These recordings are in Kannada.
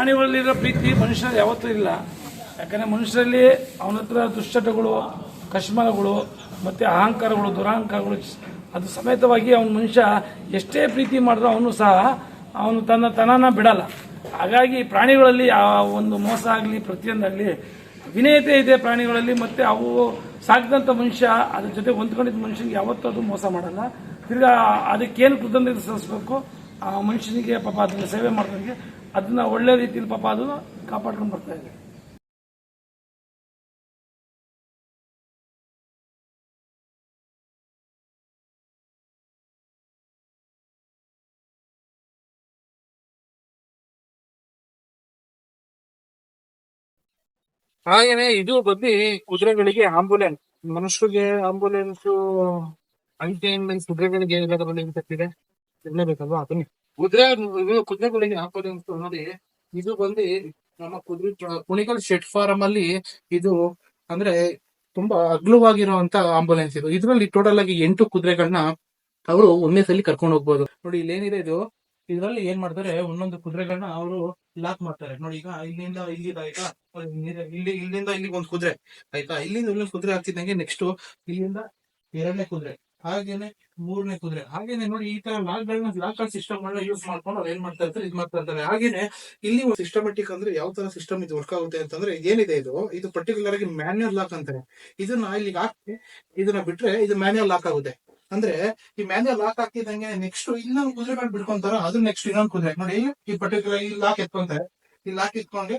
ಪ್ರಾಣಿಗಳಲ್ಲಿರೋ ಪ್ರೀತಿ ಮನುಷ್ಯರಲ್ಲಿ ಯಾವತ್ತೂ ಇಲ್ಲ. ಯಾಕಂದರೆ ಮನುಷ್ಯರಲ್ಲಿ ಅವನ ಹತ್ರ ದುಶ್ಚಟಗಳು ಕಶ್ಮಲಗಳು ಮತ್ತು ಅಹಂಕಾರಗಳು, ದುರಹಂಕಾರಗಳು, ಅದು ಸಮೇತವಾಗಿ ಅವನ ಮನುಷ್ಯ ಎಷ್ಟೇ ಪ್ರೀತಿ ಮಾಡಿದ್ರೂ ಅವನು ಸಹ ಅವನು ತನ್ನ ತನನ ಬಿಡಲ್ಲ. ಹಾಗಾಗಿ ಪ್ರಾಣಿಗಳಲ್ಲಿ ಆ ಒಂದು ಮೋಸ ಆಗಲಿ ಪ್ರತಿಯೊಂದಾಗಲಿ ವಿನಯತೆ ಇದೆ ಪ್ರಾಣಿಗಳಲ್ಲಿ, ಮತ್ತು ಅವು ಸಾಕಿದಂಥ ಮನುಷ್ಯ, ಅದ್ರ ಜೊತೆ ಹೊಂದ್ಕೊಂಡಿದ್ದ ಮನುಷ್ಯನಿಗೆ ಯಾವತ್ತೂ ಅದು ಮೋಸ ಮಾಡಲ್ಲ. ತಿರ್ಗಾ ಅದಕ್ಕೇನು ಕೃತಜ್ಞತೆ ಸಲ್ಲಿಸ್ಬೇಕು? ಆ ಮನುಷ್ಯನಿಗೆ ಪಾಪ ಅದನ್ನು ಸೇವೆ ಮಾಡೋರಿಗೆ ಅದನ್ನ ಒಳ್ಳೆ ರೀತಿಯಲ್ಲಿ ಪಾಪ ಅದು ಕಾಪಾಡ್ಕೊಂಡು ಬರ್ತಾ ಇದೆ ಹಾಗೇನೆ ಇದು ಬಂದು ಕುದುರೆಗಳಿಗೆ ಆಂಬುಲೆನ್ಸ್ ಮನುಷ್ಯರಿಗೆ ಆಂಬುಲೆನ್ಸ್ ಅಂಟೆನ್ಮೆಂಟ್ ಕುದುರೆಗಳಿಗೆ ಎಲ್ಲದರಲ್ಲಿ ತಪ್ಪಿದೆ ತಿನ್ನಬೇಕಲ್ವಾ ಅದನ್ನೇ ಕುದುರೆ ಕುದುರೆಗಳಿಗೆ ಹಾಕೋದು ಅಂತ ನೋಡಿ, ಇದು ಬಂದು ನಮ್ಮ ಕುದುರೆ ಕುಣಿಗಲ್ ಶೆಡ್ ಫಾರಂ ಅಲ್ಲಿ ಇದು ಅಂದ್ರೆ ತುಂಬಾ ಅಗ್ಲವಾಗಿರುವಂತ ಆಂಬುಲೆನ್ಸ್ ಇದು. ಇದರಲ್ಲಿ ಟೋಟಲ್ ಆಗಿ ಎಂಟು ಕುದುರೆಗಳನ್ನ ಅವರು ಒಂದೇ ಸಲ ಕರ್ಕೊಂಡು ಹೋಗ್ಬೋದು. ನೋಡಿ ಇಲ್ಲಿ ಏನಿದೆ ಇದು? ಇದರಲ್ಲಿ ಏನ್ ಮಾಡ್ತಾರೆ, ಒಂದೊಂದು ಕುದುರೆಗಳನ್ನ ಅವರು ಲಾಕ್ ಮಾಡ್ತಾರೆ. ನೋಡಿ, ಈಗ ಇಲ್ಲಿಂದ ಇಲ್ಲಿ ಆಯ್ತಾ? ಇಲ್ಲಿ, ಇಲ್ಲಿಂದ ಇಲ್ಲಿಗೆ ಒಂದು ಕುದುರೆ ಆಯ್ತಾ? ಇಲ್ಲಿಂದ ಇಲ್ಲಿ ಕುದುರೆ ಆಗ್ತಿದ್ದಂಗೆ ನೆಕ್ಸ್ಟ್ ಇಲ್ಲಿಂದ ಎರಡನೇ ಕುದುರೆ. ಹಾಗೇನೆ ಮೂರನೇ ಕುದುರೆ. ಹಾಗೇನೆ ನೋಡಿ ಈ ತರ ಲಾಕ್ ಗಳನ್ನ ಲಾಕ್ ಸಿಸ್ಟಮ್ ಗಳನ್ನ ಯೂಸ್ ಮಾಡ್ಕೊಂಡು ಅವ್ರು ಏನ್ ಮಾಡ್ತಾ ಇರ್ತಾರೆ ಇದು ಮಾಡ್ತಾ ಇರ್ತಾರೆ. ಹಾಗೇನೆ ಇಲ್ಲಿ ಒಂದು ಸಿಸ್ಟಮೆಟಿಕ್ ಅಂದ್ರೆ ಯಾವ ತರ ಸಿಸ್ಟಮ್ ಇದು ವರ್ಕ್ ಆಗುತ್ತೆ ಅಂತಂದ್ರೆ ಏನಿದೆ ಇದು? ಇದು ಪರ್ಟಿಕ್ಯುಲರ್ ಆಗಿ ಮ್ಯಾನ್ಯಲ್ ಲಾಕ್ ಅಂತಾರೆ. ಇದನ್ನ ಇಲ್ಲಿ ಹಾಕಿ ಇದನ್ನ ಬಿಟ್ರೆ ಇದು ಮ್ಯಾನ್ಯಲ್ ಲಾಕ್ ಆಗುತ್ತೆ. ಅಂದ್ರೆ ಈ ಮ್ಯಾನ್ಯಲ್ ಲಾಕ್ ಹಾಕಿದಂಗೆ ನೆಕ್ಸ್ಟ್ ಇನ್ನೊಂದು ಕುದುರೆಗಳು ಬಿಡ್ಕೊಂತಾರ ಅದು ನೆಕ್ಸ್ಟ್ ಇನ್ನೊಂದು ಕುದುರೆ. ನೋಡಿ ಈ ಪರ್ಟಿಕ್ಯುಲರ್ ಈ ಲಾಕ್ ಎತ್ಕೊಂತಾರೆ. ಈ ಲಾಕ್ ಇಟ್ಕೊಂಡು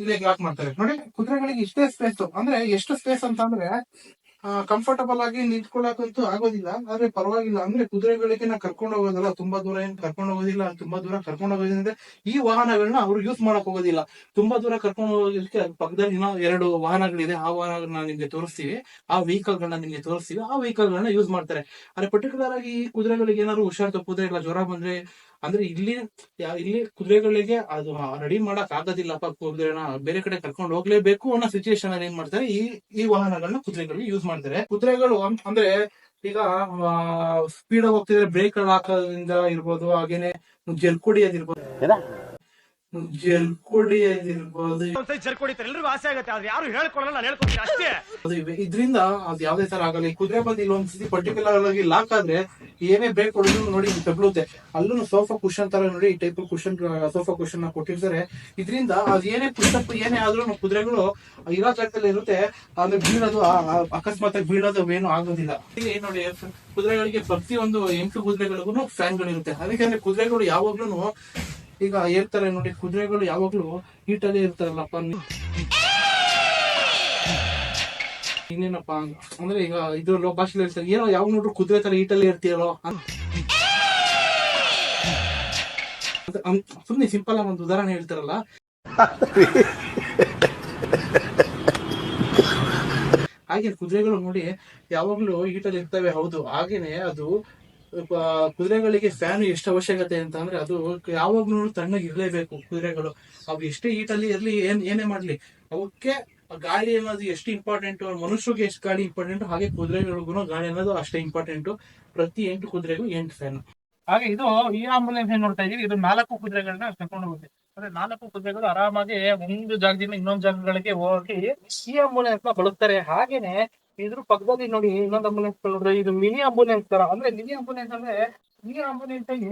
ಇಲ್ಲಿಗೆ ಲಾಕ್ ಮಾಡ್ತಾರೆ. ನೋಡಿ ಕುದುರೆಗಳಿಗೆ ಇಷ್ಟೇ ಸ್ಪೇಸ್ ಅಂದ್ರೆ ಎಷ್ಟು ಸ್ಪೇಸ್ ಅಂತ ಅಂದ್ರೆ ಕಂಫರ್ಟಬಲ್ ಆಗಿ ನಿಂತ್ಕೊಳ್ಳಾಕಂತೂ ಆಗೋದಿಲ್ಲ. ಆದ್ರೆ ಪರವಾಗಿಲ್ಲ. ಅಂದ್ರೆ ಕುದುರೆಗಳಿಗೆ ನಾ ಕರ್ಕೊಂಡು ಹೋಗೋದಲ್ಲ, ತುಂಬಾ ದೂರ ಏನ್ ಕರ್ಕೊಂಡು ಹೋಗೋದಿಲ್ಲ, ತುಂಬಾ ದೂರ ಕರ್ಕೊಂಡು ಹೋಗೋದ್ರಿಂದ ಈ ವಾಹನಗಳನ್ನ ಅವ್ರು ಯೂಸ್ ಮಾಡಕ್ ಹೋಗೋದಿಲ್ಲ. ತುಂಬಾ ದೂರ ಕರ್ಕೊಂಡು ಹೋಗೋದಕ್ಕೆ ಪಕ್ಕದಲ್ಲಿ ಇನ್ನೂ ಎರಡು ವಾಹನಗಳಿದೆ. ಆ ವಾಹನಗಳನ್ನ ನಿಮ್ಗೆ ತೋರಿಸ್ತೀವಿ. ಆ ವೆಹಿಕಲ್ ಗಳನ್ನ ನಿಮ್ಗೆ ತೋರಿಸ್ತೀವಿ. ಆ ವೆಹಿಕಲ್ ಗಳನ್ನ ಯೂಸ್ ಮಾಡ್ತಾರೆ. ಆದ್ರೆ ಪರ್ಟಿಕ್ಯುಲರ್ ಆಗಿ ಈ ಕುದುರೆಗಳಿಗೆ ಏನಾದ್ರು ಹುಷಾರ್ ತಪ್ಪುದ್ರೆ ಇಲ್ಲ, ಜ್ವರ ಬಂದ್ರೆ ಅಂದ್ರೆ ಇಲ್ಲಿ ಇಲ್ಲಿ ಕುದುರೆಗಳಿಗೆ ಅದು ರೆಡಿ ಮಾಡಕ್ ಆಗೋದಿಲ್ಲಪ್ಪ ಕುದುರೆನ, ಬೇರೆ ಕಡೆ ಕರ್ಕೊಂಡು ಹೋಗ್ಲೇಬೇಕು ಅನ್ನೋ ಸಿಚುಯೇಷನ್ ಅಲ್ಲಿ ಏನ್ ಮಾಡ್ತಾರೆ, ಈ ಈ ವಾಹನಗಳನ್ನ ಕುದುರೆಗಳಿಗೆ ಯೂಸ್ ಮಾಡ್ತಾರೆ. ಕುದುರೆಗಳು ಅಂದ್ರೆ ಈಗ ಸ್ಪೀಡ್ ಹೋಗ್ತಿದ್ರೆ ಬ್ರೇಕ್ ಹಾಕೋದ್ರಿಂದ ಇರ್ಬೋದು, ಹಾಗೇನೆ ಜಲ್ಕೊಡಿ ಅದಿರ್ಬೋದು ಜಲ್ಕೊಡಿ ಆಗಿರ್ಬೋದು. ಜರ್ಕೊಡಿ ಎಲ್ಲರಿಗೂ ಆಸೆ ಆಗುತ್ತೆ. ಆದ್ರೆ ಯಾರು ಹೇಳ್ಕೊಡಲ್ಲ ನಾನು ಹೇಳ್ಕೊಡ್ತೀನಿ ಅಷ್ಟೇ. ಇದ್ರಿಂದ ಅದ್ ಯಾವ್ದೇ ತರ ಆಗಲ್ಲ ಈ ಕುದುರೆ ಬಂದು ಇಲ್ಲೊಂದ್ಸತಿ ಪರ್ಟಿಕ್ಯುಲರ್ ಆಗಿ ಲಾಕ್ ಆದ್ರೆ ಏನೇ ಬ್ರೇಕ್ ಹೊಡೆದ್ರು ನೋಡಿ ತಬ್ಳುತ್ತೆ ಅಲ್ಲೂ ಸೋಫಾ ಕುಶನ್ ತರ ನೋಡಿ ಈ ಟೈಪ್ ಕುಶನ್ ಸೋಫಾ ಕುಶನ್ ಕೊಟ್ಟಿರ್ತಾರೆ. ಇದ್ರಿಂದ ಅದ್ ಏನೇ ಪುಸ್ತಕ ಏನೇ ಆದ್ರೂ ಕುದುರೆಗಳು ಇರೋ ಜಾಗದಲ್ಲಿ ಇರುತ್ತೆ. ಆದ್ರೆ ಬೀಳೋದು ಅಕಸ್ಮಾತ್ ಆಗಿ ಬೀಳೋದು ಏನು ಆಗೋದಿಲ್ಲ. ನೋಡಿ ಕುದುರೆಗಳಿಗೆ ಒಂದು ಎಂಟು ಕುದುರೆಗಳಿಗೂ ಫ್ಯಾನ್ಗಳಿರುತ್ತೆ ಅದಕ್ಕೆ ಕುದುರೆಗಳು ಯಾವಾಗ್ಲೂ ಈಗ ಹೇಳ್ತಾರೆ ನೋಡಿ, ಕುದುರೆಗಳು ಯಾವಾಗ್ಲೂ ಹೀಟಲ್ಲೇ ಇರ್ತಾರಲ್ಲಪ್ಪ. ಇನ್ನೇನಪ್ಪ ಅಂದ್ರೆ ಈಗ ಇದು ಲೋ ಭಾಷೆಲಿ ಹೇಳ್ತಾರೆ, ಏನೋ ಯಾವಾಗ ನೋಡ್ರು ಕುದುರೆ ತರ ಹೀಟಲ್ಲೇ ಇರ್ತೀಯಲ್ಲೋ ಸುಮ್ಮನೆ ಸಿಂಪಲ್ ಆಗಿ ಒಂದು ಉದಾಹರಣೆ ಹೇಳ್ತಾರಲ್ಲ. ಹಾಗೆ ಕುದುರೆಗಳು ನೋಡಿ, ಯಾವಾಗ್ಲೂ ಹೀಟಲ್ಲಿ ಇರ್ತವೆ, ಹೌದು. ಹಾಗೇನೆ ಅದು ಕುದುರೆಗಳಿಗೆ ಫ್ಯಾನ್ ಎಷ್ಟು ಅವಶ್ಯಕತೆ ಅಂತ ಅಂದ್ರೆ ಅದು ಯಾವಾಗ್ಲೂ ತಣ್ಣಗೆ ಇರಲೇಬೇಕು ಕುದುರೆಗಳು. ಅವು ಎಷ್ಟೇ ಈಟಲ್ಲಿ ಇರ್ಲಿ, ಏನ್, ಏನೇ ಮಾಡ್ಲಿ, ಅವಕ್ಕೆ ಗಾಳಿ ಅನ್ನೋದು ಎಷ್ಟು ಇಂಪಾರ್ಟೆಂಟ್ ಮನುಷ್ಯರಿಗೆ ಎಷ್ಟು ಗಾಳಿ ಇಂಪಾರ್ಟೆಂಟ್ ಹಾಗೆ ಕುದುರೆಗಳಿಗೂ ಗಾಳಿ ಅನ್ನೋದು ಅಷ್ಟೇ ಇಂಪಾರ್ಟೆಂಟ್ ಪ್ರತಿ ಎಂಟು ಕುದುರೆಗೂ ಎಂಟು ಫ್ಯಾನ್ ಹಾಗೆ ಇದು ಈ ಆಂಬುಲೆನ್ಸ್ ಏನ್ ನೋಡ್ತಾ ಇದೀವಿ, ಇದು ನಾಲ್ಕು ಕುದುರೆಗಳನ್ನ ಕರ್ಕೊಂಡು ಹೋಗುತ್ತೆ ಅಂದ್ರೆ ನಾಲ್ಕು ಕುದುರೆಗಳು ಆರಾಮಾಗಿ ಒಂದು ಜಾಗದಿಂದ ಇನ್ನೊಂದು ಜಾಗಗಳಿಗೆ ಹೋಗಿ ಈ ಆಂಬುಲೆನ್ಸ್ನ ಬಳಸ್ತಾರೆ. ಹಾಗೇನೆ ಇದ್ರ ಪಕ್ಕದಲ್ಲಿ ನೋಡಿ ಇನ್ನೊಂದು ಆಂಬುಲೆನ್ಸ್ ನೋಡಿದ್ರೆ ಇದು ಮಿನಿ ಆಂಬುಲೆನ್ಸ್ ತರ. ಅಂದ್ರೆ ಮಿನಿ ಆಂಬುಲೆನ್ಸ್ ಅಂದ್ರೆ ಮಿನಿ ಆಂಬುಲೆನ್ಸ್ ಅಲ್ಲಿ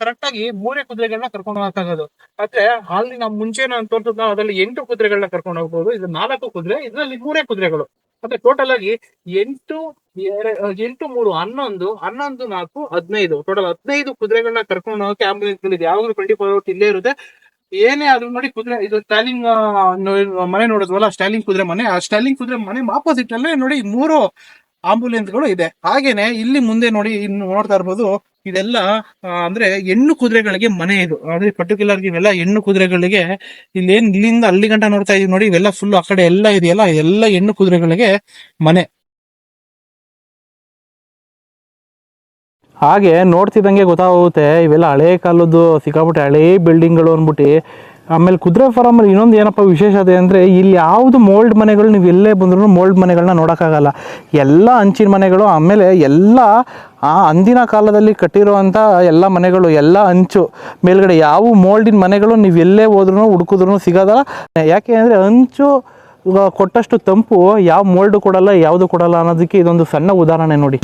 ಕರೆಕ್ಟ್ ಆಗಿ ಮೂರೇ ಕುದುರೆಗಳನ್ನ ಕರ್ಕೊಂಡು ಹೋಗಕ್ಕಾಗೋದು. ಆದ್ರೆ ಅಲ್ಲಿ ನಾವು ಮುಂಚೆ ನಾನು ತೋರಿಸಿದ ಅದರಲ್ಲಿ ಎಂಟು ಕುದುರೆಗಳನ್ನ ಕರ್ಕೊಂಡು ಹೋಗ್ಬೋದು. ಇದು ನಾಲ್ಕು ಕುದುರೆ, ಇದರಲ್ಲಿ ಮೂರೇ ಕುದುರೆಗಳು. ಮತ್ತೆ ಟೋಟಲ್ ಆಗಿ ಎಂಟು ಎಂಟು, ಮೂರು, ಹನ್ನೊಂದು ಹನ್ನೊಂದು, ನಾಲ್ಕು, ಹದಿನೈದು. ಟೋಟಲ್ ಹದಿನೈದು ಕುದುರೆಗಳನ್ನ ಕರ್ಕೊಂಡು ಹೋಗಕ್ಕೆ ಆಂಬುಲೆನ್ಸ್ ಇದೆ ಯಾವಾಗಲೂ ಟ್ವೆಂಟಿ ಫೋರ್ ಅವರ್ಸ್ ಇಲ್ಲೇ ಇರುತ್ತೆ. ಏನೇ ಆದ್ರೂ ನೋಡಿ ಕುದುರೆ, ಇದು ಸ್ಟಾಲಿಂಗ್ ಮನೆ ನೋಡಿದ್ವಲ್ಲ ಸ್ಟಾಲಿಂಗ್ ಕುದುರೆ ಮನೆ, ಆ ಸ್ಟಾಲಿಂಗ್ ಕುದುರೆ ಮನೆ ಆಪೋಸಿಟ್ ಅಲ್ಲೇ ನೋಡಿ ಮೂರು ಆಂಬುಲೆನ್ಸ್ಗಳು ಇದೆ. ಹಾಗೇನೆ ಇಲ್ಲಿ ಮುಂದೆ ನೋಡಿ ಇನ್ನು ನೋಡ್ತಾ ಇರ್ಬೋದು, ಇದೆಲ್ಲ ಅಂದ್ರೆ ಹೆಣ್ಣು ಕುದುರೆಗಳಿಗೆ ಮನೆ ಇದು. ಅಂದ್ರೆ ಪರ್ಟಿಕ್ಯುಲರ್ ಇವೆಲ್ಲ ಹೆಣ್ಣು ಕುದುರೆಗಳಿಗೆ, ಇಲ್ಲೇನ್ ಇಲ್ಲಿಂದ ಅಲ್ಲಿ ಗಂಟ ನೋಡ್ತಾ ಇದೀವಿ ನೋಡಿ, ಇವೆಲ್ಲ ಫುಲ್ ಆ ಕಡೆ ಎಲ್ಲ ಇದೆಯಲ್ಲ ಎಲ್ಲ ಹೆಣ್ಣು ಕುದುರೆಗಳಿಗೆ ಮನೆ. ಹಾಗೆ ನೋಡ್ತಿದ್ದಂಗೆ ಗೊತ್ತಾಗುತ್ತೆ, ಇವೆಲ್ಲ ಹಳೆ ಕಾಲದ್ದು ಸಿಕ್ಕಾಪಟ್ಟೆ ಹಳೆ ಬಿಲ್ಡಿಂಗ್ಗಳು ಅಂದ್ಬಿಟ್ಟು. ಆಮೇಲೆ ಕುದುರೆ ಫಾರಮಲ್ಲಿ ಇನ್ನೊಂದು ಏನಪ್ಪ ವಿಶೇಷತೆ ಅಂದರೆ, ಇಲ್ಲಿ ಯಾವುದು ಮೋಲ್ಡ್ ಮನೆಗಳು ನೀವು ಎಲ್ಲೇ ಬಂದ್ರೂ ಮೋಲ್ಡ್ ಮನೆಗಳನ್ನ ನೋಡೋಕ್ಕಾಗಲ್ಲ. ಎಲ್ಲ ಹಂಚಿನ ಮನೆಗಳು, ಆಮೇಲೆ ಎಲ್ಲ ಆ ಅಂದಿನ ಕಾಲದಲ್ಲಿ ಕಟ್ಟಿರುವಂಥ ಎಲ್ಲ ಮನೆಗಳು, ಎಲ್ಲ ಅಂಚು. ಮೇಲ್ಗಡೆ ಯಾವ ಮೋಲ್ಡಿನ ಮನೆಗಳು ನೀವು ಎಲ್ಲೇ ಹೋದ್ರೂ ಹುಡುಕಿದ್ರೂ ಸಿಗೋದಲ್ಲ ಯಾಕೆ ಅಂದರೆ ಅಂಚು ಕೊಟ್ಟಷ್ಟು ತಂಪು, ಯಾವ ಮೋಲ್ಡ್ ಕೊಡಲ್ಲ, ಯಾವುದು ಕೊಡಲ್ಲ ಅನ್ನೋದಕ್ಕೆ ಇದೊಂದು ಸಣ್ಣ ಉದಾಹರಣೆ ನೋಡಿ.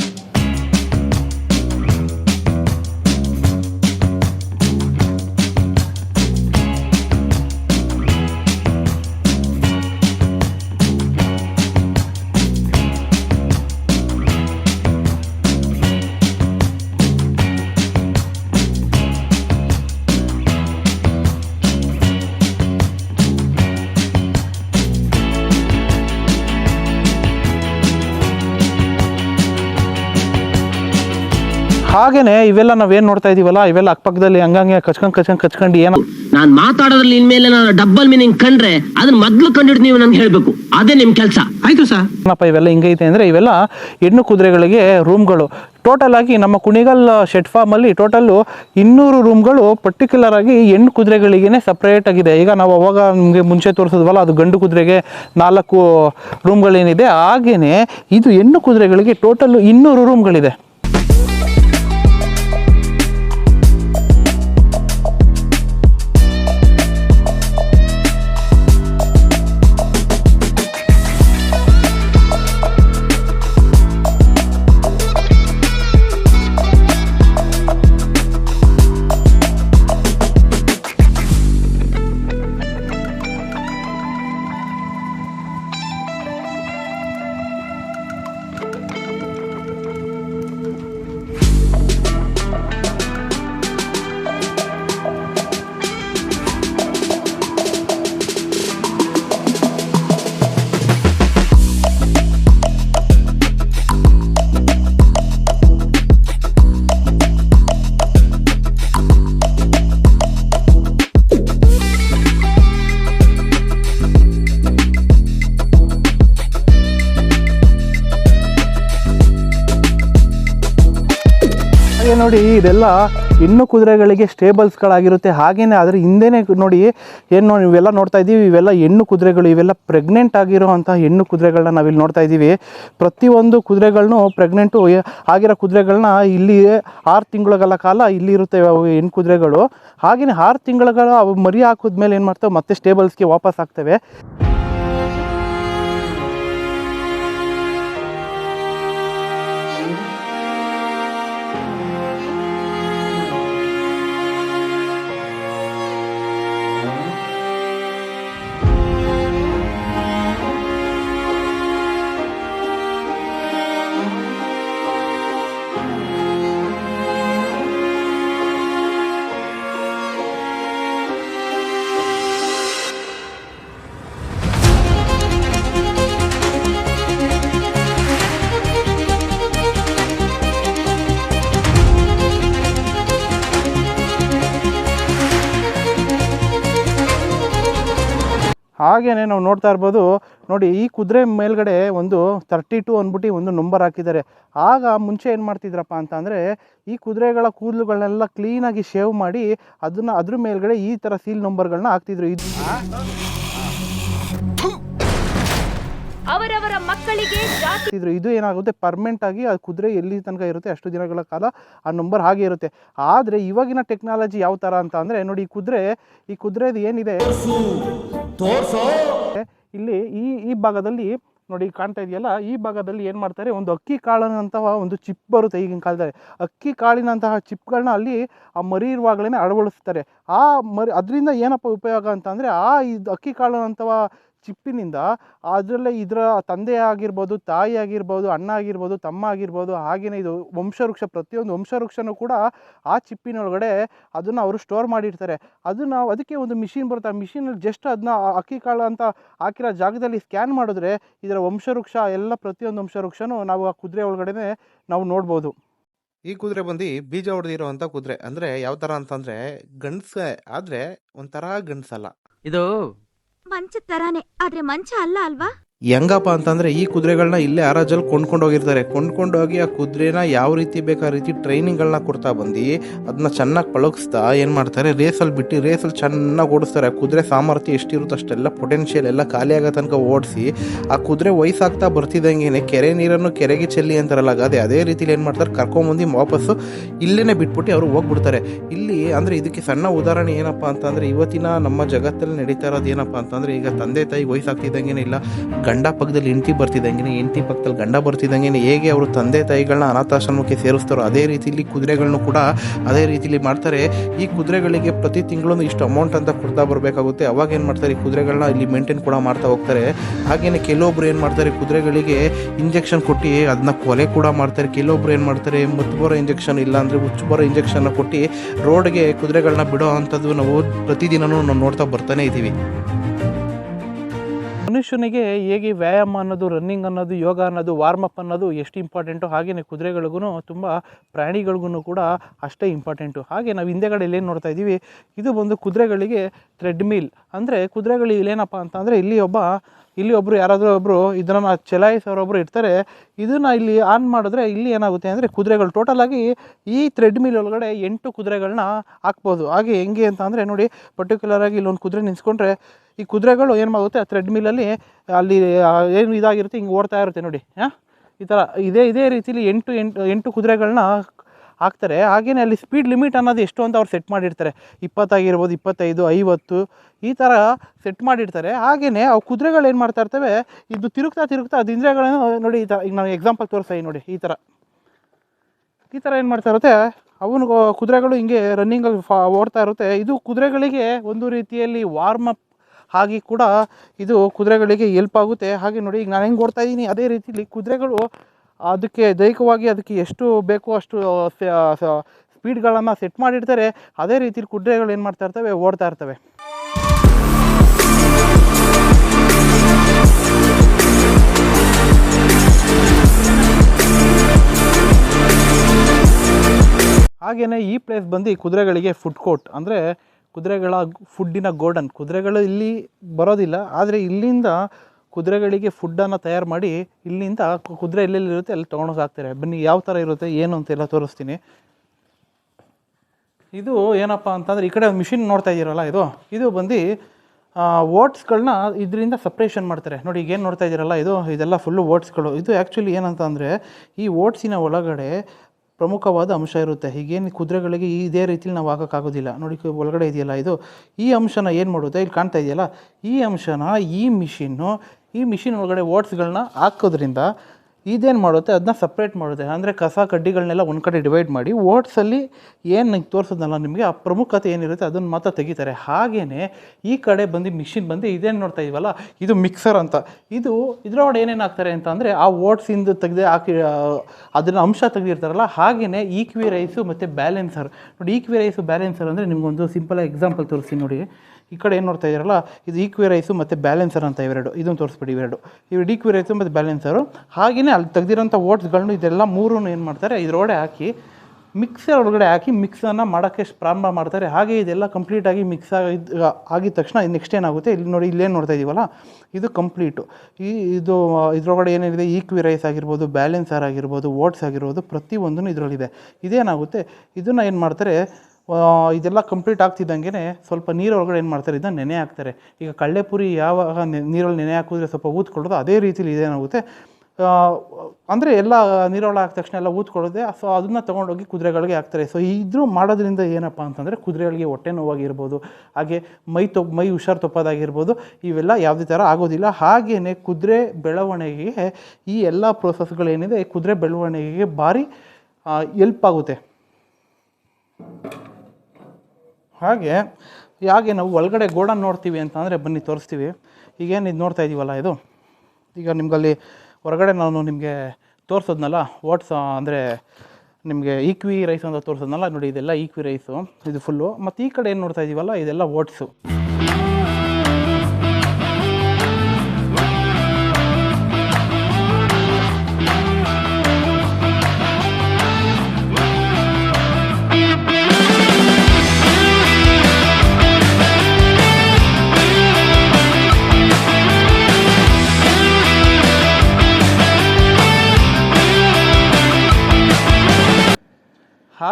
ಹಾಗೇನೆ ಇವೆಲ್ಲ ನಾವೇನ್ ನೋಡ್ತಾ ಇದೀವಲ್ಲ ಇವೆಲ್ಲ ಅಕ್ಕಪಕ್ಕದಲ್ಲಿ ಹಂಗಂಗೆ ಕಚ್ಕೊಂಡ್ ಕಚ್ಕೊಂಡ್ ಕಚ್ಕೊಂಡು ಏನೋ ನಾನ್ ಮಾತಾಡೋದ್ರಲ್ಲಿ ಇನ್ಮೇಲೆ ನಾನು ಡಬ್ಬಲ್ ಮೀನಿಂಗ್ ಕಂಡ್ರೆ ಅದನ್ನ ಮೊದ್ಲು ಕಂಡಿಡ್ದು ನೀವು ನನ್ಗೆ ಹೇಳ್ಬೇಕು. ಅದೇ ನಿಮ್ ಕೆಲ್ಸ. ಆಯ್ತು ಸರ್. ಏನಪ್ಪ ಇವೆಲ್ಲ ಹಿಂಗೈತೆ ಅಂದ್ರೆ ಇವೆಲ್ಲ ಹೆಣ್ಣು ಕುದುರೆಗಳಿಗೆ ರೂಮ್ಗಳು ಟೋಟಲ್ ಆಗಿ ನಮ್ಮ ಕುಣಿಗಲ್ ಶೆಡ್ ಫಾರ್ಮಲ್ಲಿ ಟೋಟಲ್ ಇನ್ನೂರು ರೂಮ್ಗಳು ಪರ್ಟಿಕ್ಯುಲರ್ ಆಗಿ ಹೆಣ್ಣು ಕುದುರೆಗಳಿಗೇ ಸಪ್ರೇಟ್ ಆಗಿದೆ. ಈಗ ನಾವು ಅವಾಗ ನಿಮಗೆ ಮುಂಚೆ ತೋರಿಸಿದ್ವಲ್ಲ ಅದು ಗಂಡು ಕುದುರೆಗೆ ನಾಲ್ಕು ರೂಮ್ಗಳೇನಿದೆ ಹಾಗೇನೆ ಇದು ಹೆಣ್ಣು ಕುದುರೆಗಳಿಗೆ ಟೋಟಲ್ ಇನ್ನೂರು ರೂಮ್ಗಳಿದೆ ನೋಡಿ ಇದೆಲ್ಲ ಹೆಣ್ಣು ಕುದುರೆಗಳಿಗೆ ಸ್ಟೇಬಲ್ಸ್ಗಳಾಗಿರುತ್ತೆ ಹಾಗೇನೆ ಅದ್ರ ಹಿಂದೆನೇ ನೋಡಿ ಏನು ಇವೆಲ್ಲ ನೋಡ್ತಾ ಇದ್ದೀವಿ. ಇವೆಲ್ಲ ಹೆಣ್ಣು ಕುದುರೆಗಳು, ಇವೆಲ್ಲ ಪ್ರೆಗ್ನೆಂಟ್ ಆಗಿರೋವಂಥ ಹೆಣ್ಣು ಕುದುರೆಗಳನ್ನ ನಾವಿಲ್ಲಿ ನೋಡ್ತಾ ಇದ್ದೀವಿ. ಪ್ರತಿಯೊಂದು ಕುದುರೆಗಳನ್ನು ಪ್ರೆಗ್ನೆಂಟು ಆಗಿರೋ ಕುದುರೆಗಳನ್ನ ಇಲ್ಲಿ ಆರು ತಿಂಗಳುಗಳ ಕಾಲ ಇಲ್ಲಿ ಇರುತ್ತೆ ಹೆಣ್ಣು ಕುದುರೆಗಳು. ಹಾಗೆಯೇ ಆರು ತಿಂಗಳ ಅವು ಮರಿ ಹಾಕಿದ್ಮೇಲೆ ಏನು ಮಾಡ್ತವೆ? ಮತ್ತೆ ಸ್ಟೇಬಲ್ಸ್ಗೆ ವಾಪಸ್ ಆಗ್ತವೆ. ಹಾಗೇನೆ ನಾವು ನೋಡ್ತಾ ಇರ್ಬೋದು, ನೋಡಿ ಈ ಕುದುರೆ ಮೇಲ್ಗಡೆ ಒಂದು ತರ್ಟಿ ಟು ಅಂದ್ಬಿಟ್ಟು ಒಂದು ನಂಬರ್ ಹಾಕಿದ್ದಾರೆ. ಆಗ ಮುಂಚೆ ಏನು ಮಾಡ್ತಿದ್ರಪ್ಪ ಅಂತ ಅಂದರೆ, ಈ ಕುದುರೆಗಳ ಕೂದಲುಗಳನ್ನೆಲ್ಲ ಕ್ಲೀನಾಗಿ ಶೇವ್ ಮಾಡಿ, ಅದನ್ನು ಅದ್ರ ಮೇಲ್ಗಡೆ ಈ ಥರ ಸೀಲ್ ನಂಬರ್ಗಳನ್ನ ಹಾಕ್ತಿದ್ರು. ಇದು ಅವರವರ ಮಕ್ಕಳಿಗೆ ಜಾತಿ ಇದ್ರು ಇದು ಏನಾಗುತ್ತೆ? ಪರ್ಮನೆಂಟ್ ಆಗಿ ಆ ಕುದುರೆ ಎಲ್ಲಿ ತನಕ ಇರುತ್ತೆ? ಅಷ್ಟು ದಿನಗಳ ಕಾಲ ಆ ನಂಬರ್ ಹಾಗೆ ಇರುತ್ತೆ. ಆದರೆ ಇವಾಗಿನ ಟೆಕ್ನಾಲಜಿ ಯಾವ ಥರ ಅಂತ ಅಂದರೆ ನೋಡಿ ಈ ಕುದುರೆ ಈ ಕುದುರೆದು ಏನಿದೆ? ಇಲ್ಲಿ ಈ ಈ ಭಾಗದಲ್ಲಿ ನೋಡಿ ಕಾಣ್ತಾ ಇದೆಯಲ್ಲ ಈ ಭಾಗದಲ್ಲಿ ಏನು ಮಾಡ್ತಾರೆ? ಒಂದು ಅಕ್ಕಿ ಕಾಳಿನಂತಹ ಒಂದು ಚಿಪ್ ಬರುತ್ತೆ ಈಗಿನ ಕಾಲದಲ್ಲಿ. ಅಕ್ಕಿ ಕಾಳಿನಂತಹ ಚಿಪ್ಗಳನ್ನ ಅಲ್ಲಿ ಆ ಮರಿ ಇರುವಾಗಲೇ ಅಳವಡಿಸ್ತಾರೆ. ಆ ಮರಿ ಅದರಿಂದ ಏನಪ್ಪ ಉಪಯೋಗ ಅಂತ ಅಂದರೆ ಆ ಇದು ಅಕ್ಕಿ ಕಾಳಿನಂತಹ ಚಿಪ್ಪಿನಿಂದ ಅದರಲ್ಲೇ ಇದರ ತಂದೆ ಆಗಿರ್ಬೋದು ತಾಯಿ ಆಗಿರ್ಬೋದು ಅಣ್ಣ ಆಗಿರ್ಬೋದು ತಮ್ಮ ಆಗಿರ್ಬೋದು ಹಾಗೆಯೇ ಇದು ವಂಶವೃಕ್ಷ ಪ್ರತಿಯೊಂದು ವಂಶವೃಕ್ಷನೂ ಕೂಡ ಆ ಚಿಪ್ಪಿನೊಳಗಡೆ ಅದನ್ನು ಅವರು ಸ್ಟೋರ್ ಮಾಡಿರ್ತಾರೆ. ಅದನ್ನು ಅದಕ್ಕೆ ಒಂದು ಮಿಷಿನ್ ಬರುತ್ತೆ. ಆ ಮಿಷಿನಲ್ಲಿ ಜಸ್ಟ್ ಅದನ್ನ ಅಕ್ಕಿ ಕಾಳು ಅಂತ ಹಾಕಿರೋ ಜಾಗದಲ್ಲಿ ಸ್ಕ್ಯಾನ್ ಮಾಡಿದ್ರೆ ಇದರ ವಂಶವೃಕ್ಷ ಎಲ್ಲ ಪ್ರತಿಯೊಂದು ವಂಶವೃಕ್ಷನೂ ನಾವು ಆ ಕುದುರೆ ಒಳಗಡೆ ನಾವು ನೋಡ್ಬೋದು. ಈ ಕುದುರೆ ಬಂದು ಬೀಜ ಹೊಡೆದಿರೋವಂಥ ಕುದುರೆ. ಅಂದರೆ ಯಾವ ಥರ ಅಂತಂದರೆ ಗಂಡ್ಸ ಆದರೆ ಒಂಥರ ಗಂಡಸಲ್ಲ. ಇದು ಮಂಚ ತರಾನೆ. ಆದ್ರೆ ಮಂಚ ಅಲ್ಲ ಅಲ್ವಾ? ಹೆಂಗಪ್ಪ ಅಂತಂದರೆ ಈ ಕುದುರೆಗಳನ್ನ ಇಲ್ಲೇ ಹರಾಜಲ್ಲಿ ಕೊಂಡ್ಕೊಂಡು ಹೋಗಿ ಆ ಕುದುರೆನ ಯಾವ ರೀತಿ ಬೇಕಾ ಆ ರೀತಿ ಟ್ರೈನಿಂಗ್ಗಳನ್ನ ಕೊಡ್ತಾ ಬಂದು ಅದನ್ನ ಚೆನ್ನಾಗಿ ಪಳಗಿಸ್ತಾ ಏನು ಮಾಡ್ತಾರೆ? ರೇಸಲ್ಲಿ ಬಿಟ್ಟು ರೇಸಲ್ಲಿ ಚೆನ್ನಾಗಿ ಓಡಿಸ್ತಾರೆ. ಆ ಕುದುರೆ ಸಾಮರ್ಥ್ಯ ಎಷ್ಟಿರುತ್ತೆ ಅಷ್ಟೆಲ್ಲ ಪೊಟೆನ್ಷಿಯಲ್ ಎಲ್ಲ ಖಾಲಿ ಆಗೋ ತನಕ ಓಡಿಸಿ ಆ ಕುದುರೆ ವಯಸ್ಸಾಗ್ತಾ ಬರ್ತಿದ್ದಂಗೆ ಕೆರೆ ನೀರನ್ನು ಕೆರೆಗೆ ಚೆಲ್ಲಿ ಅಂತಾರಲ್ಲ, ಅದೇ ಅದೇ ರೀತಿಲಿ ಏನು ಮಾಡ್ತಾರೆ? ಕರ್ಕೊಂಬಂದು ವಾಪಸ್ಸು ಇಲ್ಲೇ ಬಿಟ್ಬಿಟ್ಟು ಅವರು ಹೋಗ್ಬಿಡ್ತಾರೆ. ಇಲ್ಲಿ ಅಂದರೆ ಇದಕ್ಕೆ ಸಣ್ಣ ಉದಾಹರಣೆ ಏನಪ್ಪಾ ಅಂತಂದರೆ ಇವತ್ತಿನ ನಮ್ಮ ಜಗತ್ತಲ್ಲಿ ನಡೀತಾ ಇರೋದು ಏನಪ್ಪ ಅಂತಂದರೆ ಈಗ ತಂದೆ ತಾಯಿ ವಯಸ್ಸಾಗ್ತಿದ್ದಂಗೆ ಇಲ್ಲ ಗಂಡ ಪಕ್ಕದಲ್ಲಿ ಹೆಂಡತಿ ಬರ್ತಿದ್ದಂಗೆ ಹೆಂಡತಿ ಪಕ್ಕದಲ್ಲಿ ಗಂಡ ಬರ್ತಿದ್ದಂಗೆ ಹೇಗೆ ಅವರು ತಂದೆ ತಾಯಿಗಳನ್ನ ಅನಾಥಾಶ್ರಮಕ್ಕೆ ಸೇರಿಸ್ತಾರೋ ಅದೇ ರೀತಿಯಲ್ಲಿ ಕುದುರೆಗಳನ್ನು ಕೂಡ ಅದೇ ರೀತಿಲಿ ಮಾಡ್ತಾರೆ. ಈ ಕುದುರೆಗಳಿಗೆ ಪ್ರತಿ ತಿಂಗಳೊಂದು ಇಷ್ಟು ಅಮೌಂಟ್ ಅಂತ ಕೊಡ್ತಾ ಬರಬೇಕಾಗುತ್ತೆ. ಅವಾಗ ಏನು ಮಾಡ್ತಾರೆ, ಈ ಕುದುರೆಗಳನ್ನ ಇಲ್ಲಿ ಮೇಂಟೈನ್ ಕೂಡ ಮಾಡ್ತಾ ಹೋಗ್ತಾರೆ. ಹಾಗೇನೆ ಕೆಲವೊಬ್ರು ಏನು ಮಾಡ್ತಾರೆ, ಕುದುರೆಗಳಿಗೆ ಇಂಜೆಕ್ಷನ್ ಕೊಟ್ಟು ಅದನ್ನ ಕೊಲೆ ಕೂಡ ಮಾಡ್ತಾರೆ. ಕೆಲವೊಬ್ರು ಏನು ಮಾಡ್ತಾರೆ ಮುತ್ತು ಬರೋ ಇಂಜೆಕ್ಷನ್ ಇಲ್ಲ ಅಂದರೆ ಹುಚ್ಚು ಬರೋ ಇಂಜೆಕ್ಷನ್ನ ಕೊಟ್ಟು ರೋಡ್ಗೆ ಕುದುರೆಗಳನ್ನ ಬಿಡೋ ಅಂಥದ್ದು ನಾವು ಪ್ರತಿದಿನವೂ ನಾವು ನೋಡ್ತಾ ಬರ್ತಾನೆ ಇದ್ದೀವಿ. ಮನುಷ್ಯನಿಗೆ ಹೇಗೆ ವ್ಯಾಯಾಮ ಅನ್ನೋದು ರನ್ನಿಂಗ್ ಅನ್ನೋದು, ಯೋಗ ಅನ್ನೋದು ವಾರ್ಮಪ್ ಅನ್ನೋದು ಎಷ್ಟು ಇಂಪಾರ್ಟೆಂಟು ಹಾಗೆಯೇ ಕುದುರೆಗಳಿಗೂ ತುಂಬ ಪ್ರಾಣಿಗಳಿಗೂ ಕೂಡ ಅಷ್ಟೇ ಇಂಪಾರ್ಟೆಂಟು ಹಾಗೆ ನಾವು ಹಿಂದೆಗಡೆಯಲ್ಲಿ ಏನು ನೋಡ್ತಾ ಇದ್ದೀವಿ, ಇದು ಬಂದು ಕುದುರೆಗಳಿಗೆ ಥ್ರೆಡ್ಮಿಲ್ ಅಂದರೆ ಕುದುರೆಗಳು ಇಲ್ಲೇನಪ್ಪ ಅಂತ ಅಂದರೆ ಇಲ್ಲಿ ಒಬ್ಬ, ಇಲ್ಲಿ ಒಬ್ಬರು ಯಾರಾದರೂ ಒಬ್ಬರು ಇದನ್ನು ಚಲಾಯಿಸೋರೊಬ್ಬರು ಇರ್ತಾರೆ, ಇದನ್ನು ಇಲ್ಲಿ ಆನ್ ಮಾಡಿದ್ರೆ ಇಲ್ಲಿ ಏನಾಗುತ್ತೆ ಅಂದರೆ ಕುದುರೆಗಳು ಟೋಟಲಾಗಿ ಈ ಥ್ರೆಡ್ ಮಿಲ್ ಒಳಗಡೆ ಎಂಟು ಕುದುರೆಗಳನ್ನ ಹಾಕ್ಬೋದು. ಹಾಗೆ ಹೆಂಗೆ ಅಂತ ನೋಡಿ ಪರ್ಟಿಕ್ಯುಲರಾಗಿ ಇಲ್ಲೊಂದು ಕುದುರೆ ನಿಂತ್ಕೊಂಡ್ರೆ ಈ ಕುದುರೆಗಳು ಏನು ಮಾಡುತ್ತೆ ಆ ಥ್ರೆಡ್ ಮಿಲ್ಲಲ್ಲಿ ಅಲ್ಲಿ ಏನು ಇದಾಗಿರುತ್ತೆ, ಹಿಂಗೆ ಓಡ್ತಾ ಇರುತ್ತೆ ನೋಡಿ, ಹಾಂ? ಈ ಥರ ಇದೇ ಇದೇ ರೀತಿಲಿ ಎಂಟು ಎಂಟು ಎಂಟು ಕುದುರೆಗಳನ್ನ ಹಾಕ್ತಾರೆ. ಹಾಗೆಯೇ ಅಲ್ಲಿ ಸ್ಪೀಡ್ ಲಿಮಿಟ್ ಅನ್ನೋದು ಎಷ್ಟು ಅಂತ ಅವ್ರು ಸೆಟ್ ಮಾಡಿರ್ತಾರೆ. ಇಪ್ಪತ್ತಾಗಿರ್ಬೋದು, ಇಪ್ಪತ್ತೈದು, ಐವತ್ತು, ಈ ಥರ ಸೆಟ್ ಮಾಡಿರ್ತಾರೆ. ಹಾಗೆಯೇ ಅವು ಕುದುರೆಗಳು ಏನು ಮಾಡ್ತಾ ಇರ್ತವೆ, ಇದು ತಿರುಗ್ತಾ ತಿರುಗ್ತಾ ಅದು ಇಂದ್ರಿಯಗಳನ್ನು, ನೋಡಿ, ಈ ಥರ ಈಗ ನಾನು ಎಕ್ಸಾಂಪಲ್ ತೋರಿಸ್ತಾ ನೋಡಿ, ಈ ಥರ ಈ ಥರ ಏನು ಮಾಡ್ತಾ ಇರುತ್ತೆ, ಅವನು, ಕುದುರೆಗಳು ಹಿಂಗೆ ರನ್ನಿಂಗಲ್ಲಿ ಫಾ, ಓಡ್ತಾ ಇರುತ್ತೆ. ಇದು ಕುದುರೆಗಳಿಗೆ ಒಂದು ರೀತಿಯಲ್ಲಿ ವಾರ್ಮಪ್ ಹಾಗೆ ಕೂಡ ಇದು ಕುದುರೆಗಳಿಗೆ ಎಲ್ಪ್ ಆಗುತ್ತೆ. ಹಾಗೆ ನೋಡಿ ಈಗ ನಾನು ಹೆಂಗೆ ಓಡ್ತಾ ಇದ್ದೀನಿ, ಅದೇ ರೀತಿಲಿ ಕುದುರೆಗಳು ಅದಕ್ಕೆ ದೈಹಿಕವಾಗಿ ಅದಕ್ಕೆ ಎಷ್ಟು ಬೇಕೋ ಅಷ್ಟು ಸ್ಪೀಡ್ಗಳನ್ನು ಸೆಟ್ ಮಾಡಿರ್ತಾರೆ. ಅದೇ ರೀತಿಲಿ ಕುದುರೆಗಳು ಏನು ಮಾಡ್ತಾ ಇರ್ತವೆ? ಓಡ್ತಾ ಇರ್ತವೆ. ಹಾಗೆಯೇ ಈ ಪ್ಲೇಸ್ ಬಂದು ಕುದುರೆಗಳಿಗೆ ಫುಡ್ ಕೋರ್ಟ್ ಅಂದರೆ ಕುದುರೆಗಳ ಫುಡ್ಡಿನ ಗೋಡನ್. ಕುದುರೆಗಳು ಇಲ್ಲಿ ಬರೋದಿಲ್ಲ, ಆದರೆ ಇಲ್ಲಿಂದ ಕುದುರೆಗಳಿಗೆ ಫುಡ್ಡನ್ನು ತಯಾರು ಮಾಡಿ ಇಲ್ಲಿಂದ ಕುದುರೆ ಎಲ್ಲೆಲ್ಲಿರುತ್ತೆ ಅಲ್ಲಿ ತೊಗೊಂಡೋಗಿ ಹಾಕ್ತಾರೆ. ಬನ್ನಿ, ಯಾವ ಥರ ಇರುತ್ತೆ, ಏನು ಅಂತೆಲ್ಲ ತೋರಿಸ್ತೀನಿ. ಇದು ಏನಪ್ಪ ಅಂತಂದರೆ ಈ ಕಡೆ ಮಿಷಿನ್ ನೋಡ್ತಾ ಇದ್ದೀರಲ್ಲ ಇದು? ಇದು ಬಂದು ಓಟ್ಸ್ಗಳನ್ನ ಇದರಿಂದ ಸಪ್ರೇಷನ್ ಮಾಡ್ತಾರೆ. ನೋಡಿ, ಈಗ ಏನು ನೋಡ್ತಾ ಇದ್ದೀರಲ್ಲ ಇದು? ಇದೆಲ್ಲ ಫುಲ್ಲು ಓಟ್ಸ್ಗಳು. ಇದು ಆ್ಯಕ್ಚುಲಿ ಏನಂತ ಅಂದರೆ ಈ ಓಟ್ಸಿನ ಒಳಗಡೆ ಪ್ರಮುಖವಾದ ಅಂಶ ಇರುತ್ತೆ. ಹೀಗೇನು ಕುದುರೆಗಳಿಗೆ ಇದೇ ರೀತಿಲಿ ನಾವು ಹಾಕೋಕ್ಕಾಗೋದಿಲ್ಲ. ನೋಡಿ ಒಳಗಡೆ ಇದೆಯಲ್ಲ ಇದು. ಈ ಅಂಶನ ಏನು ಮಾಡುತ್ತೆ? ಇಲ್ಲಿ ಕಾಣ್ತಾ ಇದೆಯಲ್ಲ? ಈ ಅಂಶನ ಈ ಮಿಷಿನ್ನು ಈ ಮಿಷಿನ್ ಒಳಗಡೆ ಓಟ್ಸ್ಗಳನ್ನ ಹಾಕೋದ್ರಿಂದ ಇದೇನು ಮಾಡುತ್ತೆ? ಅದನ್ನ ಸಪ್ರೇಟ್ ಮಾಡುತ್ತೆ. ಅಂದರೆ ಕಸ ಕಡ್ಡಿಗಳನ್ನೆಲ್ಲ ಒಂದು ಕಡೆ ಡಿವೈಡ್ ಮಾಡಿ ಓಟ್ಸಲ್ಲಿ ಏನು ತೋರಿಸೋದಲ್ಲ ನಿಮಗೆ, ಆ ಪ್ರಮುಖತೆ ಏನಿರುತ್ತೆ ಅದನ್ನು ಮಾತ್ರ ತೆಗಿತಾರೆ. ಹಾಗೆಯೇ ಈ ಕಡೆ ಬಂದು ಮಿಷಿನ್ ಬಂದು ಇದೇನು ನೋಡ್ತಾ ಇದೀವಲ್ಲ, ಇದು ಮಿಕ್ಸರ್ ಅಂತ. ಇದು ಇದರೊಳಗೆ ಏನೇನು ಹಾಕ್ತಾರೆ ಅಂತ ಅಂದರೆ ಆ ಓಟ್ಸಿಂದ ತೆಗೆದು ಹಾಕಿ ಅದನ್ನು ಅಂಶ ತೆಗೆದಿರ್ತಾರಲ್ಲ ಹಾಗೇ ಈಕ್ವಿ ರೈಸು ಮತ್ತು ಬ್ಯಾಲೆನ್ಸರ್ ನೋಡಿ ಈಕ್ವಿ ರೈಸು ಬ್ಯಾಲೆನ್ಸರ್ ಅಂದರೆ ನಿಮಗೊಂದು ಸಿಂಪಲ್ ಎಕ್ಸಾಂಪಲ್ ತೋರಿಸಿ ನೋಡಿ. ಈ ಕಡೆ ಏನು ನೋಡ್ತಾ ಇದ್ದೀರಲ್ಲ, ಇದು ಈಕ್ವಿ ರೈಸು ಮತ್ತು ಬ್ಯಾಲೆನ್ಸರ್ ಅಂತ ಇವೆರಡು. ಇದನ್ನು ತೋರಿಸ್ಬಿಡಿ ಇವೆರಡು. ಇವು ಈಕ್ವಿ ರೈಸು ಮತ್ತು ಬ್ಯಾಲೆನ್ಸರು ಹಾಗೆಯೇ ಅಲ್ಲಿ ತೆಗೆದಿರೋಂಥ ಓಟ್ಸ್ಗಳನ್ನು ಇದೆಲ್ಲ ಮೂರೂ ಏನು ಮಾಡ್ತಾರೆ, ಇದರೊಳಗಡೆ ಹಾಕಿ ಮಿಕ್ಸರ್ ಒಳಗಡೆ ಹಾಕಿ ಮಿಕ್ಸನ್ನು ಮಾಡೋಕ್ಕೆ ಪ್ರಾರಂಭ ಮಾಡ್ತಾರೆ. ಹಾಗೆ ಇದೆಲ್ಲ ಕಂಪ್ಲೀಟಾಗಿ ಮಿಕ್ಸ್ ಆಗಿದ್ದು ಆಗಿದ ತಕ್ಷಣ ನೆಕ್ಸ್ಟ್ ಏನಾಗುತ್ತೆ? ಇಲ್ಲಿ ನೋಡಿ ಇಲ್ಲೇನು ನೋಡ್ತಾ ಇದ್ದೀವಲ್ಲ ಇದು ಕಂಪ್ಲೀಟು ಈ, ಇದು ಇದರೊಳಗಡೆ ಏನೇನಿದೆ ಈಕ್ವಿ ರೈಸ್ ಆಗಿರ್ಬೋದು ಬ್ಯಾಲೆನ್ಸರ್ ಆಗಿರ್ಬೋದು ಓಟ್ಸ್ ಆಗಿರ್ಬೋದು ಪ್ರತಿಯೊಂದೂ ಇದರಲ್ಲಿದೆ. ಇದೇನಾಗುತ್ತೆ? ಇದನ್ನು ಏನು ಮಾಡ್ತಾರೆ ಇದೆಲ್ಲ ಕಂಪ್ಲೀಟ್ ಆಗ್ತಿದ್ದಂಗೆ ಸ್ವಲ್ಪ ನೀರೊಳಗಡೆ ಏನು ಮಾಡ್ತಾರೆ, ಇದನ್ನು ನೆನೆ ಹಾಕ್ತಾರೆ. ಈಗ ಕಳ್ಳೆಪುರಿ ಯಾವಾಗ ನೀರಲ್ಲಿ ನೆನೆ ಹಾಕಿದ್ರೆ ಸ್ವಲ್ಪ ಊದ್ಕೊಳ್ಳೋದು ಅದೇ ರೀತಿಲಿ ಇದೇನಾಗುತ್ತೆ ಅಂದರೆ ಎಲ್ಲ ನೀರೊಳಗೆ ಹಾಕಿದ ತಕ್ಷಣ ಎಲ್ಲ ಊದ್ಕೊಳ್ಳೋದೆ, ಸೊ ಅದನ್ನು ತೊಗೊಂಡೋಗಿ ಕುದುರೆಗಳಿಗೆ ಹಾಕ್ತಾರೆ. ಸೊ ಇದ್ರೂ ಮಾಡೋದ್ರಿಂದ ಏನಪ್ಪ ಅಂತಂದರೆ ಕುದುರೆಗಳಿಗೆ ಹೊಟ್ಟೆ ನೋವಾಗಿರ್ಬೋದು, ಹಾಗೆ ಮೈ ತೊ ಮೈ ಹುಷಾರು ತೊಪ್ಪೋದಾಗಿರ್ಬೋದು, ಇವೆಲ್ಲ ಯಾವುದೇ ಥರ ಆಗೋದಿಲ್ಲ. ಹಾಗೆಯೇ ಕುದುರೆ ಬೆಳವಣಿಗೆಗೆ ಈ ಎಲ್ಲ ಪ್ರೋಸೆಸ್ಗಳೇನಿದೆ ಕುದುರೆ ಬೆಳವಣಿಗೆಗೆ ಭಾರಿ ಎಲ್ಪ್ ಆಗುತ್ತೆ. ಹಾಗೆ ಹಾಗೆ ನಾವು ಒಳಗಡೆ ಗೋಡನ್ ನೋಡ್ತೀವಿ ಅಂತ ಅಂದರೆ ಬನ್ನಿ ತೋರಿಸ್ತೀವಿ. ಈಗೇನು ಇದು ನೋಡ್ತಾ ಇದ್ದೀವಲ್ಲ ಇದು? ಈಗ ನಿಮ್ಗಲ್ಲಿ ಹೊರಗಡೆ ನಾನು ನಿಮಗೆ ತೋರಿಸೋದ್ನಲ್ಲ ಓಟ್ಸ್ ಅಂದರೆ ನಿಮಗೆ ಈಕ್ವಿ ರೈಸ್ ಅಂತ ತೋರಿಸೋದ್ನಲ್ಲ, ನೋಡಿ ಇದೆಲ್ಲ ಈಕ್ವಿ ರೈಸು ಇದು ಫುಲ್ಲು ಮತ್ತು ಈ ಕಡೆ ಏನು ನೋಡ್ತಾ ಇದ್ದೀವಲ್ಲ ಇದೆಲ್ಲ ಓಟ್ಸು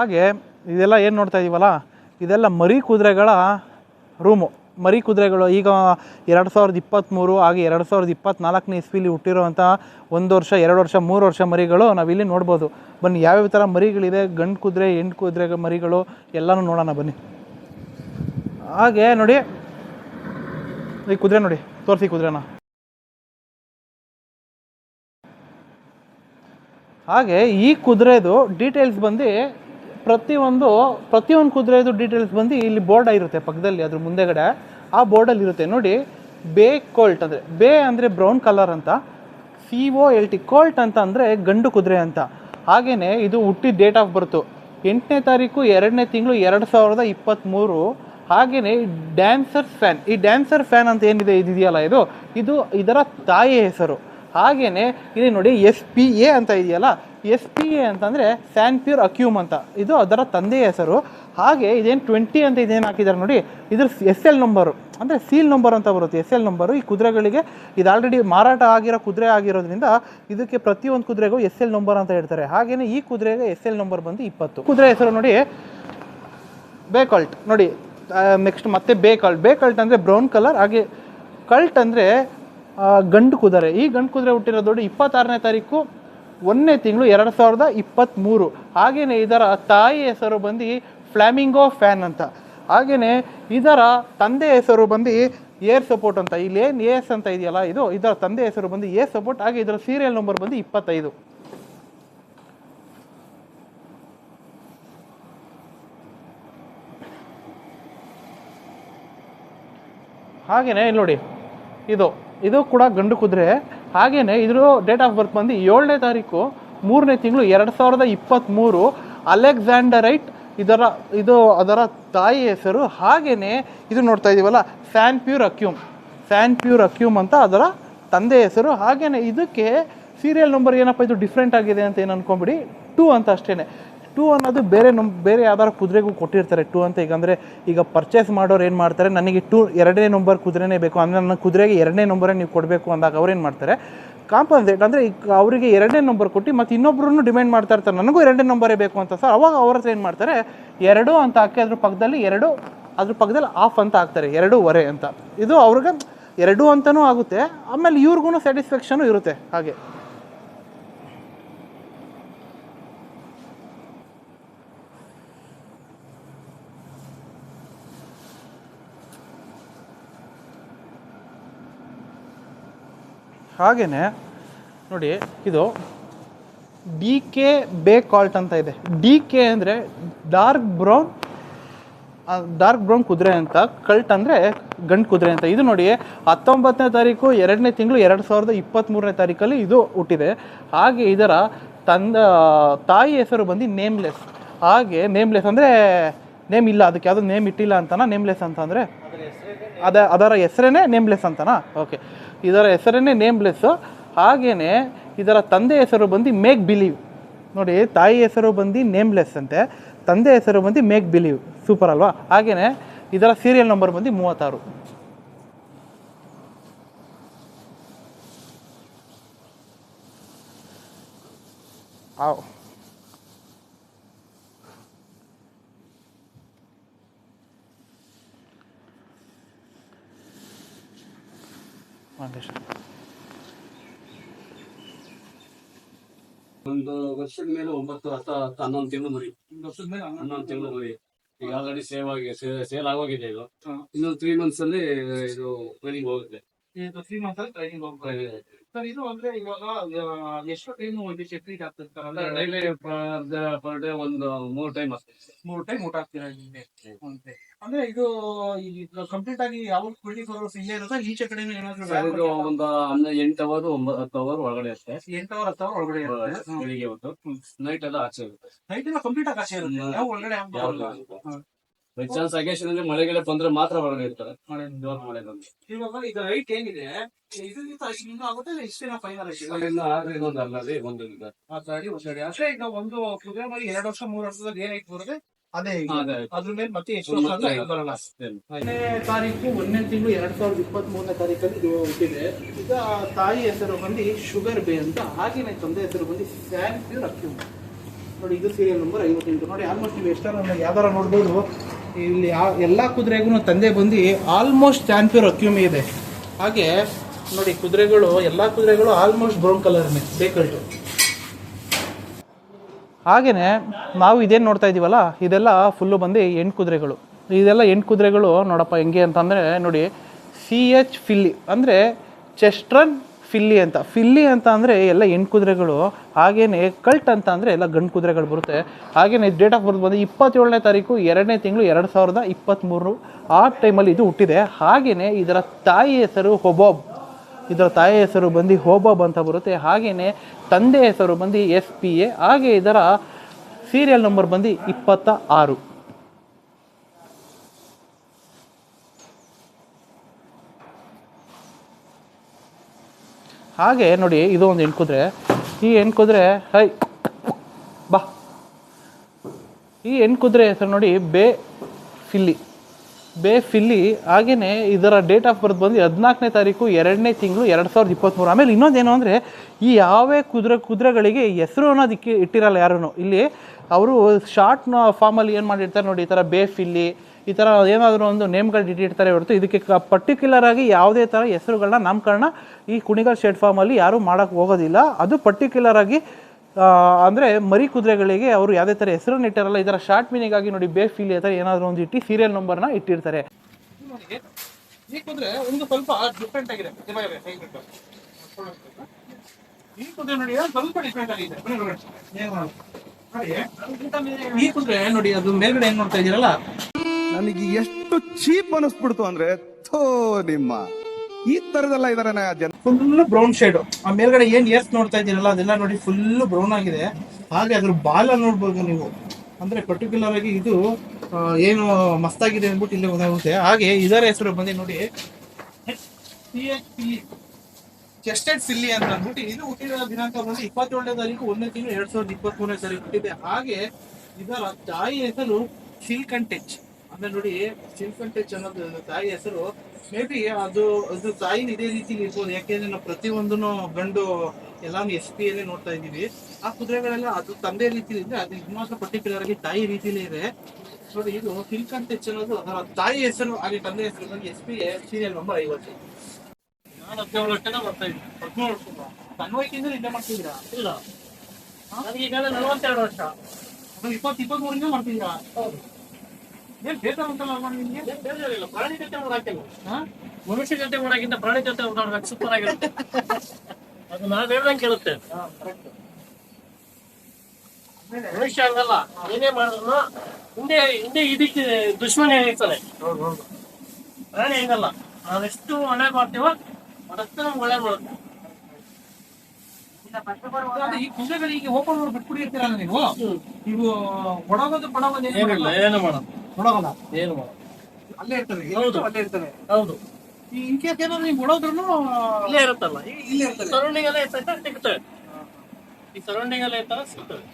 ಹಾಗೆ ಇದೆಲ್ಲ ಏನು ನೋಡ್ತಾ ಇದೀವಲ್ಲ? ಇದೆಲ್ಲ ಮರಿ ಕುದುರೆಗಳ ರೂಮು. ಮರಿ ಕುದುರೆಗಳು ಈಗ ಎರಡು ಸಾವಿರದ ಇಪ್ಪತ್ತ್ಮೂರು ಹಾಗೆ ಎರಡು ಸಾವಿರದ ಇಪ್ಪತ್ತ್ನಾಲ್ಕನೇ ಇಸ್ವಿಲಿ ಹುಟ್ಟಿರುವಂಥ ಒಂದು ವರ್ಷ, ಎರಡು ವರ್ಷ, ಮೂರು ವರ್ಷ ಮರಿಗಳು ನಾವಿಲ್ಲಿ ನೋಡ್ಬೋದು. ಬನ್ನಿ, ಯಾವ್ಯಾವ ಥರ ಮರಿಗಳಿದೆ ಗಂಡು ಕುದುರೆ, ಹೆಣ್ಣು ಕುದುರೆ ಮರಿಗಳು ಎಲ್ಲನೂ ನೋಡೋಣ ಬನ್ನಿ. ಹಾಗೆ ನೋಡಿ. ಈ ಕುದುರೆ ನೋಡಿ, ತೋರಿಸಿ ಕುದುರೆನ. ಹಾಗೆ ಈ ಕುದುರೆದು ಡೀಟೇಲ್ಸ್ ಬಂದು ಪ್ರತಿಯೊಂದು ಪ್ರತಿಯೊಂದು ಕುದುರೆದು ಡೀಟೇಲ್ಸ್ ಬಂದು ಇಲ್ಲಿ ಬೋರ್ಡ್ ಆಗಿರುತ್ತೆ ಪಕ್ಕದಲ್ಲಿ, ಅದ್ರ ಮುಂದೆಗಡೆ. ಆ ಬೋರ್ಡಲ್ಲಿ ಇರುತ್ತೆ. ನೋಡಿ, ಬೇ ಕೋಲ್ಟ್ ಅಂದರೆ, ಬೇ ಅಂದರೆ ಬ್ರೌನ್ ಕಲರ್ ಅಂತ C O L T colt ಅಂತ ಅಂದರೆ ಗಂಡು ಕುದುರೆ ಅಂತ. ಹಾಗೆಯೇ ಇದು ಹುಟ್ಟಿದ ಡೇಟ್ ಆಫ್ ಬರ್ತು ಎಂಟನೇ ತಾರೀಕು, ಎರಡನೇ ತಿಂಗಳು, ಎರಡು ಸಾವಿರದ ಇಪ್ಪತ್ತ್ಮೂರು ಹಾಗೆಯೇ ಡ್ಯಾನ್ಸರ್ ಫ್ಯಾನ್ ಈ ಡ್ಯಾನ್ಸರ್ ಫ್ಯಾನ್ ಅಂತ ಏನಿದೆ, ಇದಿದೆಯಲ್ಲ ಇದು? ಇದು ಇದರ ತಾಯಿ ಹೆಸರು. ಹಾಗೆಯೇ ಇಲ್ಲಿ ನೋಡಿ ಎಸ್ ಪಿ ಎ ಅಂತ ಇದೆಯಲ್ಲ, ಎಸ್ ಪಿ ಎ ಅಂತಂದರೆ ಸ್ಯಾನ್ ಪ್ಯೂರ್ ಅಕ್ಯೂಮ್ ಅಂತ. ಇದು ಅದರ ತಂದೆಯ ಹೆಸರು. ಹಾಗೆ ಇದೇನು ಟ್ವೆಂಟಿ ಅಂತ ಇದೇನು ಹಾಕಿದ್ದಾರೆ ನೋಡಿ, ಇದ್ರ ಎಸ್ ಎಲ್ ನಂಬರು ಅಂದರೆ ಸೀಲ್ ನಂಬರ್ ಅಂತ ಬರುತ್ತೆ, ಎಸ್ ಎಲ್ ನಂಬರು ಈ ಕುದುರೆಗಳಿಗೆ ಇದು ಆಲ್ರೆಡಿ ಮಾರಾಟ ಆಗಿರೋ ಕುದುರೆ ಆಗಿರೋದ್ರಿಂದ ಇದಕ್ಕೆ ಪ್ರತಿಯೊಂದು ಕುದುರೆಗೂ ಎಸ್ ಎಲ್ ನಂಬರ್ ಅಂತ ಹೇಳ್ತಾರೆ. ಹಾಗೆಯೇ ಈ ಕುದುರೆಗೆ ಎಸ್ ಎಲ್ ನಂಬರ್ ಬಂದು ಇಪ್ಪತ್ತು. ಕುದುರೆ ಹೆಸರು ನೋಡಿ ಬೇಕಲ್ಟ್ ನೋಡಿ ನೆಕ್ಸ್ಟ್ ಮತ್ತೆ ಬೇಕಲ್ಟ್ ಬೇಕಲ್ಟ್ ಅಂದರೆ ಬ್ರೌನ್ ಕಲರ್ ಹಾಗೆ ಕಲ್ಟ್ ಅಂದರೆ ಗಂಡು ಕುದುರೆ. ಈ ಗಂಡು ಕುದುರೆ ಹುಟ್ಟಿರೋದು ದೊಡ್ಡ ಇಪ್ಪತ್ತಾರನೇ ತಾರೀಕು, ಒಂದನೇ ತಿಂಗಳು ಎರಡು ಸಾವಿರದ ಇಪ್ಪತ್ತ್ಮೂರು ಹಾಗೆಯೇ ಇದರ ತಾಯಿ ಹೆಸರು ಬಂದು ಫ್ಲ್ಯಾಮಿಂಗೋ ಫ್ಯಾನ್ ಅಂತ. ಹಾಗೆಯೇ ಇದರ ತಂದೆ ಹೆಸರು ಬಂದು ಏರ್ ಸಪೋರ್ಟ್ ಅಂತ. ಇಲ್ಲಿ ಏನು ಎಸ್ ಅಂತ ಇದೆಯಲ್ಲ, ಇದು ಇದರ ತಂದೆ ಹೆಸರು ಬಂದು ಎ ಸಪೋರ್ಟ್. ಹಾಗೆ ಇದರ ಸೀರಿಯಲ್ ನಂಬರ್ ಬಂದು ಇಪ್ಪತ್ತೈದು. ಹಾಗೆಯೇ ನೋಡಿ, ಇದು. ಇದು ಕೂಡ ಗಂಡು ಕುದುರೆ. ಹಾಗೆಯೇ ಇದ್ರ ಡೇಟ್ ಆಫ್ ಬರ್ತ್ ಬಂದು ಏಳನೇ ತಾರೀಕು ಮೂರನೇ ತಿಂಗಳು ಎರಡು ಸಾವಿರದ ಇಪ್ಪತ್ತ್ಮೂರು ಅಲೆಕ್ಸಾಂಡರೈಟ್ ಇದರ, ಇದು ಅದರ ತಾಯಿ ಹೆಸರು. ಹಾಗೆಯೇ ಇದು ನೋಡ್ತಾ ಇದ್ದೀವಲ್ಲ ಸ್ಯಾನ್ ಪ್ಯೂರ್ ಅಕ್ಯೂಮ್ ಸ್ಯಾನ್ ಪ್ಯೂರ್ ಅಕ್ಯೂಮ್ ಅಂತ ಅದರ ತಂದೆ ಹೆಸರು. ಹಾಗೆಯೇ ಇದಕ್ಕೆ ಸೀರಿಯಲ್ ನಂಬರ್ ಏನಪ್ಪ, ಇದು ಡಿಫ್ರೆಂಟ್ ಆಗಿದೆ ಅಂತ ಏನು ಅಂದ್ಕೊಂಬಿಡಿ ಟೂ ಅಂತ ಅಷ್ಟೇ ಟೂ ಅನ್ನೋದು ಬೇರೆ ನಮ್ಮ ಬೇರೆ ಯಾವ್ದಾರು ಕುದುರೆಗೂ ಕೊಟ್ಟಿರ್ತಾರೆ ಟೂ ಅಂತ. ಈಗ ಅಂದರೆ ಈಗ ಪರ್ಚೇಸ್ ಮಾಡೋರು ಏನು ಮಾಡ್ತಾರೆ? ನನಗೆ ಟೂ ಎರಡನೇ ನಂಬರ್ ಕುದುರೆನೇ ಬೇಕು. ಅಂದರೆ ನನ್ನ ಕುದುರೆಗೆ ಎರಡನೇ ನಂಬರೇ ನೀವು ಕೊಡಬೇಕು ಅಂದಾಗ ಅವ್ರೇನು ಮಾಡ್ತಾರೆ? ಕಾಂಪನ್ಸೇಟ್ ಅಂದರೆ ಈಗ ಅವರಿಗೆ ಎರಡನೇ ನಂಬರ್ ಕೊಟ್ಟು ಮತ್ತು ಇನ್ನೊಬ್ರು ಡಿಮ್ಯಾಂಡ್ ಮಾಡ್ತಾ ಇರ್ತಾರೆ. ನನಗೂ ಎರಡನೇ ನಂಬರೇ ಬೇಕು ಅಂತ. ಸರ್ ಅವಾಗ ಅವ್ರ ಹತ್ರ ಏನು ಮಾಡ್ತಾರೆ? ಎರಡು ಅಂತ ಹಾಕಿ ಅದ್ರ ಪಕ್ಕದಲ್ಲಿ ಎರಡು ಅದ್ರ ಪಕ್ಕದಲ್ಲಿ ಆಫ್ ಅಂತ ಹಾಕ್ತಾರೆ. ಎರಡೂವರೆ ಅಂತ. ಇದು ಅವ್ರಿಗೆ ಎರಡು ಅಂತಲೂ ಆಗುತ್ತೆ. ಆಮೇಲೆ ಇವ್ರಿಗೂ ಸ್ಯಾಟಿಸ್ಫ್ಯಾಕ್ಷನು ಇರುತ್ತೆ ಹಾಗೆ. ಹಾಗೆಯೇ ನೋಡಿ ಇದು ಡಿ ಕೆ ಬೇ ಕಾಲ್ಟ್ ಅಂತ ಇದೆ. ಡಿ ಕೆ ಅಂದರೆ ಡಾರ್ಕ್ ಬ್ರೌನ್ ಡಾರ್ಕ್ ಬ್ರೌನ್ ಕುದುರೆ ಅಂತ ಕಲ್ಟ್ ಅಂದರೆ ಗಂಡು ಕುದುರೆ ಅಂತ. ಇದು ನೋಡಿ ಹತ್ತೊಂಬತ್ತನೇ ತಾರೀಕು, ಎರಡನೇ ತಿಂಗಳು, ಎರಡು ಸಾವಿರದ ಇಪ್ಪತ್ತ್ಮೂರನೇ ತಾರೀಕಲ್ಲಿ ಇದು ಹುಟ್ಟಿದೆ. ಹಾಗೆ ಇದರ ತಂದ, ತಾಯಿ ಹೆಸರು ಬಂದು ನೇಮ್ಲೆಸ್ ಹಾಗೆ ನೇಮ್ಲೆಸ್ ಅಂದರೆ ನೇಮ್ ಇಲ್ಲ, ಅದಕ್ಕೆ ಯಾವುದೋ ನೇಮ್ ಇಟ್ಟಿಲ್ಲ ಅಂತನಾ ನೇಮ್ಲೆಸ್ ಅಂತಂದರೆ ಅದ ಅದರ ಹೆಸರೇನೆ ನೇಮ್ಲೆಸ್ ಅಂತನಾ? ಓಕೆ ಇದರ ಹೆಸರನ್ನೇ ನೇಮ್ಲೆಸ್ಸು ಹಾಗೆಯೇ ಇದರ ತಂದೆ ಹೆಸರು ಬಂದು ಮೇಕ್ ಬಿಲೀವ್ ನೋಡಿ, ತಾಯಿ ಹೆಸರು ಬಂದು ನೇಮ್ಲೆಸ್ ಅಂತೆ. ತಂದೆ ಹೆಸರು ಬಂದು ಮೇಕ್ ಬಿಲೀವ್ ಸೂಪರ್ ಅಲ್ವಾ? ಹಾಗೆಯೇ ಇದರ ಸೀರಿಯಲ್ ನಂಬರ್ ಬಂದು ಮೂವತ್ತಾರು. ಆವ್ ಮಂಗೇಶ್ ಒಂದು ವರ್ಷದ ಮೇಲೆ ಒಂಬತ್ತು ಹತ್ತು ಹತ್ತು ಹನ್ನೊಂದು ತಿಂಗಳು ಮರಿ. ವರ್ಷದ ಮೇಲೆ ಹನ್ನೊಂದು ತಿಂಗಳು ಮರಿ. ಈಗ ಆಲ್ರೆಡಿ ಸೇವ್ ಆಗಿ ಸೇಲ್ ಆಗೋಗಿದೆ ಇದು. ಇನ್ನೊಂದು ತ್ರೀ ಮಂತ್ಸ್ ಅಲ್ಲಿ ಇದು ಟ್ರೈನಿಂಗ್ ಹೋಗುತ್ತೆ. ತ್ರೀ ಮಂತ್ಸ್ ಅಲ್ಲಿ ಟ್ರೈನಿಂಗ್ ಹೋಗ್ತಾರೆ ಸರ್ ಇದು ಅಂದ್ರೆ ಇವಾಗ ಎಷ್ಟು ಟೈಮ್ ಒಂದಿಷ್ಟು ಟ್ರೀಟ್ ಆಗ್ತಿರ್ತಾರಲ್ಲ ಡೈಲಿ ಪರ್ ಡೇ ಒಂದು ಮೂರು ಟೈಮ್ ಮೂರು ಟೈಮ್ ಊಟ ಹಾಕ್ತೀರಾ ಅಂದ್ರೆ ಇದು ಕಂಪ್ಲೀಟ್ ಆಗಿ ಯಾವ ಫೋರ್ ಅವರ್ಸ್ ಇಲ್ಲೇ ಇರುತ್ತೆ ಈಚೆ ಕಡೆ ಏನಾದ್ರು ಒಂದು ಎಂಟು ಅವರ್ ಒಂಬತ್ತು ಅವರ್ ಒಳಗಡೆ ಅಷ್ಟೇ ಎಂಟು ಅವರ್ ಹತ್ತು ಅವರ್ ಒಳಗಡೆ ಬೆಳಿಗ್ಗೆ ಹೊತ್ತು ನೈಟ್ ಎಲ್ಲ ಆಚೆ ಇರುತ್ತೆ ನೈಟ್ ಎಲ್ಲ ಕಂಪ್ಲೀಟ್ ಆಗಿ ಆಚೆ ಇರುತ್ತೆ ಒಳಗಡೆ ಬೈ ಚಾನ್ಸ್ ಅಗೇಶನ್ ಅಂದ್ರೆ ಮಳೆಗೆಲ್ಲ ಬಂದ್ರೆ ಮಾತ್ರ ಹೊರಗಡೆ ಇರ್ತಾರೆ. ಜೋರ್ ಮಳೆ ಇವಾಗ ರೈಟ್ ಏನಿದೆ ಇದರಿಂದ ಅಷ್ಟು ಆಗುತ್ತೆ ಇಷ್ಟೇನ ಫೈನಲ್ ಆದ್ರೆ ಒಂದು ಇದೆ. ಅಡಿ ಒಂದಡಿ ಅಷ್ಟೇ ಈಗ ಒಂದು ಕುದುರೆ ಮರಿ ಎರಡು ವರ್ಷ ಮೂರು ವರ್ಷದಲ್ಲಿ ಏನಾಯ್ತು ಬರುತ್ತೆ ಅದೇ. ಅದ್ರ ಮೇಲೆ ಮತ್ತೆ ಎಷ್ಟು ವರ್ಷ ಅಂದ್ರೆ ಐದು ಬರಲ್ಲ ಒಂದನೇ ತಾರೀಕು ಒಂದನೇ ತಿಂಗಳು ಎರಡ್ ಸಾವಿರದ ಇಪ್ಪತ್ತ್ ಮೂರನೇ ತಾರೀಕಲ್ಲಿ ಇದು ಹುಟ್ಟಿದೆ. ಈಗ ತಾಯಿ ಹೆಸರು ಬಂದು ಶುಗರ್ ಬೇ ಅಂತ ಹಾಗೆಯೇ ತಂದೆ ಹೆಸರು ಬಂದು ಸ್ಯಾನ್ ಪ್ಯೂರ್ ಅಕ್ಯೂಮ್ ನೋಡಿ ಇದು ಸೀರಿಯಲ್ ನಂಬರ್ ಐವತ್ತೆಂಟು. ನೋಡಿ ಆಲ್ಮೋಸ್ಟ್ ನೀವು ಎಷ್ಟಾರ ಯಾವ್ದಾರ ನೋಡ್ಬೋದು. ಇಲ್ಲಿ ಎಲ್ಲಾ ಕುದುರೆಗೂ ತಂದೆ ಬಂದು ಆಲ್ಮೋಸ್ಟ್ ಚಾಂಪಿಯರ್ ಅಕ್ಯೂಮಿ ಇದೆ. ಹಾಗೆ, ನೋಡಿ, ಕುದುರೆಗಳು, ಎಲ್ಲ ಕುದುರೆಗಳು ಆಲ್ಮೋಸ್ಟ್ ಬ್ರೌನ್ ಕಲರ್ನೇ ಬೇಕಲ್ಟು. ಹಾಗೆಯೇ ನಾವು ಇದೇನು ನೋಡ್ತಾ ಇದ್ದೀವಲ್ಲ ಇದೆಲ್ಲ ಫುಲ್ಲು ಬಂದು ಎಂಟು ಕುದುರೆಗಳು. ಇದೆಲ್ಲ ಎಂಟು ಕುದುರೆಗಳು, ನೋಡಪ್ಪ, ಹೆಂಗೆ ಅಂತಂದರೆ, ನೋಡಿ ಸಿ ಎಚ್ ಫಿಲ್ಲಿ ಅಂದರೆ ಚೆಸ್ಟ್ರನ್ ಫಿಲ್ಲಿ ಅಂತ. ಫಿಲ್ಲಿ ಅಂತ ಅಂದರೆ ಎಲ್ಲ ಹೆಣ್ಣು ಕುದುರೆಗಳು ಹಾಗೇನೆ ಕಲ್ಟ್ ಅಂತ ಅಂದರೆ ಎಲ್ಲ ಗಂಡು ಕುದುರೆಗಳು ಬರುತ್ತೆ. ಹಾಗೇನೆ ಡೇಟ್ ಆಫ್ ಬರ್ತ್ ಬಂದು ಇಪ್ಪತ್ತೇಳನೇ ತಾರೀಕು, ಎರಡನೇ ತಿಂಗಳು ಎರಡು ಸಾವಿರದ ಇಪ್ಪತ್ತ್ಮೂರು ಆ ಟೈಮಲ್ಲಿ ಇದು ಹುಟ್ಟಿದೆ. ಹಾಗೆಯೇ ಇದರ ತಾಯಿ ಹೆಸರು ಹೊಬಾಬ್. ಇದರ ತಾಯಿ ಹೆಸರು ಬಂದು ಹೋಬಾಬ್ ಅಂತ ಬರುತ್ತೆ. ಹಾಗೆಯೇ ತಂದೆ ಹೆಸರು ಬಂದು ಎಸ್ ಪಿ ಎ. ಹಾಗೆ ಇದರ ಸೀರಿಯಲ್ ನಂಬರ್ ಬಂದು ಇಪ್ಪತ್ತ ಆರು ಹಾಗೆ ನೋಡಿ, ಇದು ಒಂದು ಹೆಣ್ಕುದ್ರೆ. ಈ ಹೆಣ್ಕುದ್ರೆ, ಹೈ, ಬಾ. ಈ ಹೆಣ್ಕುದ್ರೆ ಹೆಸರು ನೋಡಿ, ಬೇ ಫಿಲ್ಲಿ. ಬೇ ಫಿಲ್ಲಿ ಹಾಗೆಯೇ ಇದರ ಡೇಟ್ ಆಫ್ ಬರ್ತ್ ಬಂದು ಹದಿನಾಲ್ಕನೇ ತಾರೀಕು, ಎರಡನೇ ತಿಂಗಳು, ಎರಡು ಸಾವಿರದ ಇಪ್ಪತ್ತ್ಮೂರು ಆಮೇಲೆ ಇನ್ನೊಂದೇನು ಅಂದರೆ, ಈ ಯಾವೇ ಕುದುರೆ, ಕುದುರೆಗಳಿಗೆ ಹೆಸರು ಅನ್ನೋದಕ್ಕೆ ಇಟ್ಟಿರಲ್ಲ ಯಾರೂ ಇಲ್ಲಿ, ಅವರು ಶಾರ್ಟ್ ಫಾರ್ಮಲ್ಲಿ ಏನು ಮಾಡಿರ್ತಾರೆ ನೋಡಿ, ಈ ಥರ ಬೇ ಫಿಲ್ಲಿ ಈ ಥರ ಏನಾದರೂ ಒಂದು ನೇಮ್ಗಳು ಇಟ್ಟಿರ್ತಾರೆ ಹೊರತು ಇದಕ್ಕೆ ಪರ್ಟಿಕ್ಯುಲರ್ ಆಗಿ ಯಾವುದೇ ಥರ ಹೆಸರುಗಳನ್ನ ನಾಮಕರಣ ಈ ಕುಣಿಗಲ್ ಶೆಡ್ ಫಾರ್ಮಲ್ಲಿ ಯಾರೂ ಮಾಡೋಕ್ಕೆ ಹೋಗೋದಿಲ್ಲ. ಅದು ಪರ್ಟಿಕ್ಯುಲರ್ ಆಗಿ ಅಂದರೆ ಮರಿ ಕುದುರೆಗಳಿಗೆ ಅವರು ಯಾವುದೇ ಥರ ಹೆಸರನ್ನು ಇಟ್ಟಾರಲ್ಲ, ಈ ಥರ ಶಾರ್ಟ್ ಮೀನಿಂಗ್ ನೋಡಿ ಬೇ ಫೀಲ್ ಥರ ಏನಾದರೂ ಒಂದು ಇಟ್ಟು ಸೀರಿಯಲ್ ನಂಬರ್ನ ಇಟ್ಟಿರ್ತಾರೆ. ಈ ಕುದುರೆ ಒಂದು ಸ್ವಲ್ಪ ಡಿಫ್ರೆಂಟ್ ಆಗಿದೆ. ಈ ಕುದುರೆ ನೋಡಿ ಸ್ವಲ್ಪ ಡಿಫ್ರೆಂಟ್ ಆಗಿದೆ. ಈ ಕುದುರೆ ನೋಡಿ ಅದು ಮೇಲ್ಗಡೆ ಏನ್ ನೋಡ್ತಾ ಇದೀರಲ್ಲ ನನಗೆ ಎಷ್ಟು ಚೀಪ್ ಅನಿಸ್ಬಿಡ್ತು ಅಂದ್ರೆ, ಥೋ ನಿಮ್ಮ. ಈ ತರದೆಲ್ಲ ಇದಾರೆ ಜನ ಫುಲ್ ಬ್ರೌನ್ ಶೇಡ್ ಆ ಮೇಲ್ಗಡೆ ಏನ್ ಎಸ್ ನೋಡ್ತಾ ಇದ್ದೀರಲ್ಲ, ಅದೆಲ್ಲ ನೋಡಿ ಫುಲ್ ಬ್ರೌನ್ ಆಗಿದೆ. ಹಾಗೆ ಅದ್ರ ಬಾಲ ನೋಡ್ಬೋದು ನೀವು. ಅಂದ್ರೆ ಪರ್ಟಿಕ್ಯುಲರ್ ಆಗಿ ಇದು ಏನು ಮಸ್ತಾಗಿದೆ ಅಂದ್ಬಿಟ್ಟು ಇಲ್ಲಿ ಗೊತ್ತಾಗುತ್ತೆ. ಹಾಗೆ ಇದರ ಹೆಸರು ಬಂದು ನೋಡಿ ಚೆಸ್ಟೆಡ್ ಸಿಲ್ಲಿ ಅಂತ ಅಂದ್ಬಿಟ್ಟು ಇದು ಹುಟ್ಟಿದ ದಿನಾಂಕ ಬಂದು ಇಪ್ಪತ್ತೇಳನೇ ತಾರೀಕು, ಒಂದನೇ ತಿಂಗಳು ಎರಡ್ ಸಾವಿರದ ಇಪ್ಪತ್ತ್ ಮೂರನೇ ತಾರೀಕು ಹುಟ್ಟಿದೆ. ಹಾಗೆ ಇದರ ತಾಯಿ ಹೆಸರು ಸಿಲ್ಕ್ ಅಂಡ್ ಟಚ್ ಅಂದ್ರೆ ನೋಡಿ ಸಿಲ್ಕ್ ಅಂಡ್ ಟಚ್ ಅನ್ನೋದು ತಾಯಿ ಹೆಸರು. ಮೇ ಬಿ ಅದು ಅದು ತಾಯಿ ಇದೇ ರೀತಿ ಇರ್ಬೋದು. ಯಾಕೆಂದ್ರೆ ನಾವು ಪ್ರತಿಯೊಂದನ್ನು ಗಂಡು ಎಲ್ಲಾನು ಎಸ್ ಪಿ ಅಲ್ಲೇ ನೋಡ್ತಾ ಇದ್ದೀವಿ. ಆ ಕುದುರೆಗಳೆಲ್ಲ ಅದು ತಂದೆ ರೀತಿಲಿ ಇದ್ರೆ ಅದು ಮಾತ್ರ ಪರ್ಟಿಕ್ಯುಲರ್ ಆಗಿ ತಾಯಿ ರೀತಿಲೇ ಇದೆ. ನೋಡಿ ಇದು ಸಿಲ್ಕ್ ಅಂಡ್ ಟಚ್ ಅನ್ನೋದು ಅದರ ತಾಯಿ ಹೆಸರು ಹಾಗೆ ತಂದೆ ಹೆಸರು ಎಸ್ ಪಿ ಸೀರಿಯಲ್ ನಂಬರ್ ಐವತ್ತು. ನಾನು ಹದಿನೇಳು ವರ್ಷದ ಬರ್ತಾ ಇದ್ದೀನಿ. ಹದಿನೇಳು ವರ್ಷ ಸಣ್ಣ ವಯಸ್ಸಿಂದ ಇಲ್ಲೇ ಮಾಡ್ತಿದ್ದೀರಾ? ಇಲ್ಲ. ನನಗೀಗ ನಲವತ್ತೆರಡು ವರ್ಷ. ಇಪ್ಪತ್ತು ಇಪ್ಪತ್ತ್ಮೂರಿಂದ ಮಾಡ್ತಿದ್ದೀರಾ? ಏನ್ ಬೇಸರ ಉಂಟಲ್ಲ ಅಲ್ವಾ ನಿಮ್ಗೆ? ಬೇಜಾರಿಲ್ಲ ಪ್ರಾಣಿ ಜೊತೆ ಓಡಾಕಿಲ್ಲ ಮನುಷ್ಯ ಜೊತೆ ಓಡಾಗಿಂತ ಪ್ರಾಣಿ ಜೊತೆ ಓಡಾಡ್ಬೇಕು ಸೂಪರ್ ಆಗಿರುತ್ತೆ. ಅದು ನಾವ್ ಹೇಳ್ದಂಗೆ ಕೇಳುತ್ತೆ. ಮನುಷ್ಯ ಹಂಗಲ್ಲ ಏನೇ ಮಾಡಿದ್ರು ಹಿಂದೆ ಹಿಂದೆ ಇದಕ್ಕೆ ದುಶ್ಮನ ಇರ್ತಾನೆ. ಪ್ರಾಣಿ ಹಂಗಲ್ಲ ನಾವೆಷ್ಟು ಒಳ್ಳೆ ಮಾಡ್ತೀವೋ ಅದಷ್ಟು ನಮ್ಗೆ ಒಳ್ಳೆ ಮಾಡುತ್ತೆ. ಈ ಕುಂಬೆಗಳಿಗೆ ಓಪನ್ ಮಾಡಿ ಬಿಟ್ಬಿಟ್ಟಿರ್ತೀರಲ್ಲ ನೀವು? ನೀವು ಒಡಗೋದು ಪಡಗೋದು ಏನ್ ಏನಿಲ್ಲ ಮಾಡಲ್ಲ? ಏನು ಮಾಡೋದು ಒಡಗಲ್ಲ ಏನು ಅಲ್ಲೇ ಇರ್ತಾರೆ ಹೌದು. ಅಲ್ಲೇ ಇರ್ತಾರೆ. ಹೌದು. ಈ ಇನ್ ಕೇಸ್ ಏನಾದ್ರು ನೀವು ಒಡೋದ್ರೂ ಇಲ್ಲೇ ಇರುತ್ತಲ್ಲ ಇಲ್ಲೇ ಇರ್ತವೆ ಸರೌಂಡಿಂಗ್ ಎಲ್ಲ ಇರ್ತೈತೆ ಸಿಗ್ತವೆ ಈ ಸರೌಂಡಿಂಗ್ ಎಲ್ಲ ಇರ್ತಾರ ಸಿಗ್ತವೆ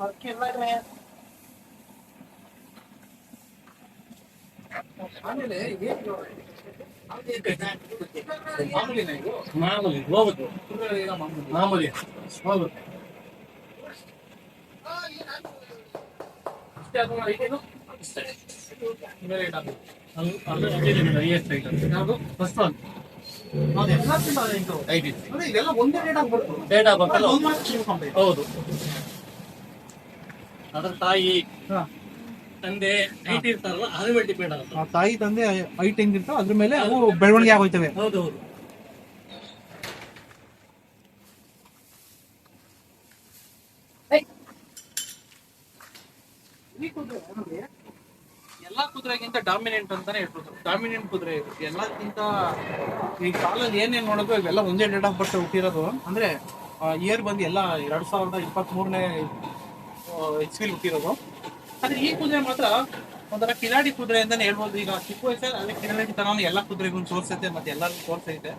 ಅದಕ್ಕೆ ಎಲ್ಲ ಆಮೇಲೆ? ಮಾಮೂಲಿ ಕುದುರೆಗಳಿಗೆಲ್ಲ ಮಾಮೂಲಿ. ಮಾಮೂಲಿ. ಹೌದು ಅದರ ತಾಯಿ. ತಂದೆ ಐಟಿ ಇರ್ತಾರಲ್ಲ ಅದ್ರ ಮೇಲೆ ಆಗುತ್ತೆ ಆ ತಾಯಿ ತಂದೆ ಐಟ್ ಹೆಂಗಿರ್ತಾವ ಅದ್ರ ಮೇಲೆ ಅವು ಬೆಳವಣಿಗೆ ಆಗೋಯ್ತವೆ ಹೌದು ಹೌದು ಈ ಕುದುರೆ ನೋಡಿ, ಎಲ್ಲಾ ಕುದುರೆಗಿಂತ ಡಾಮಿನೆಂಟ್ ಅಂತಾನೆ ಹೇಳ್ಬೋದು. ಡಾಮಿನೆಂಟ್ ಕುದುರೆ ಎಲ್ಲಕ್ಕಿಂತ ಈ ಕಾಲಲ್ಲಿ ಏನೇನ್ ನೋಡೋದು ಇವೆಲ್ಲ ಒಂದೇ ಡೇಟ್ ಆಫ್ ಬರ್ತ್ ಹುಟ್ಟಿರೋದು. ಅಂದ್ರೆ ಇಯರ್ ಬಂದು ಎಲ್ಲ ಎರಡ್ ಸಾವಿರದ ಇಪ್ಪತ್ತ್ ಮೂರನೇ ಇಸ್ವಿಲ್ ಹುಟ್ಟಿರೋದು. ಆದ್ರೆ ಈ ಕುದುರೆ ಮಾತ್ರ ಒಂಥರ ಕಿಲಾಡಿ ಕುದುರೆ ಅಂತಾನೆ ಹೇಳ್ಬೋದು. ಈಗ ಚಿಕ್ಕ ವಯಸ್ಸಲ್ಲಿ ಅಲ್ಲಿ ಕಿಲಾಡಿ ತನ ಎಲ್ಲ ಕುದುರೆಗೂ ತೋರ್ಸೈತೆ ಮತ್ತೆ ಎಲ್ಲರಿಗೂ ತೋರ್ಸೈತೆ.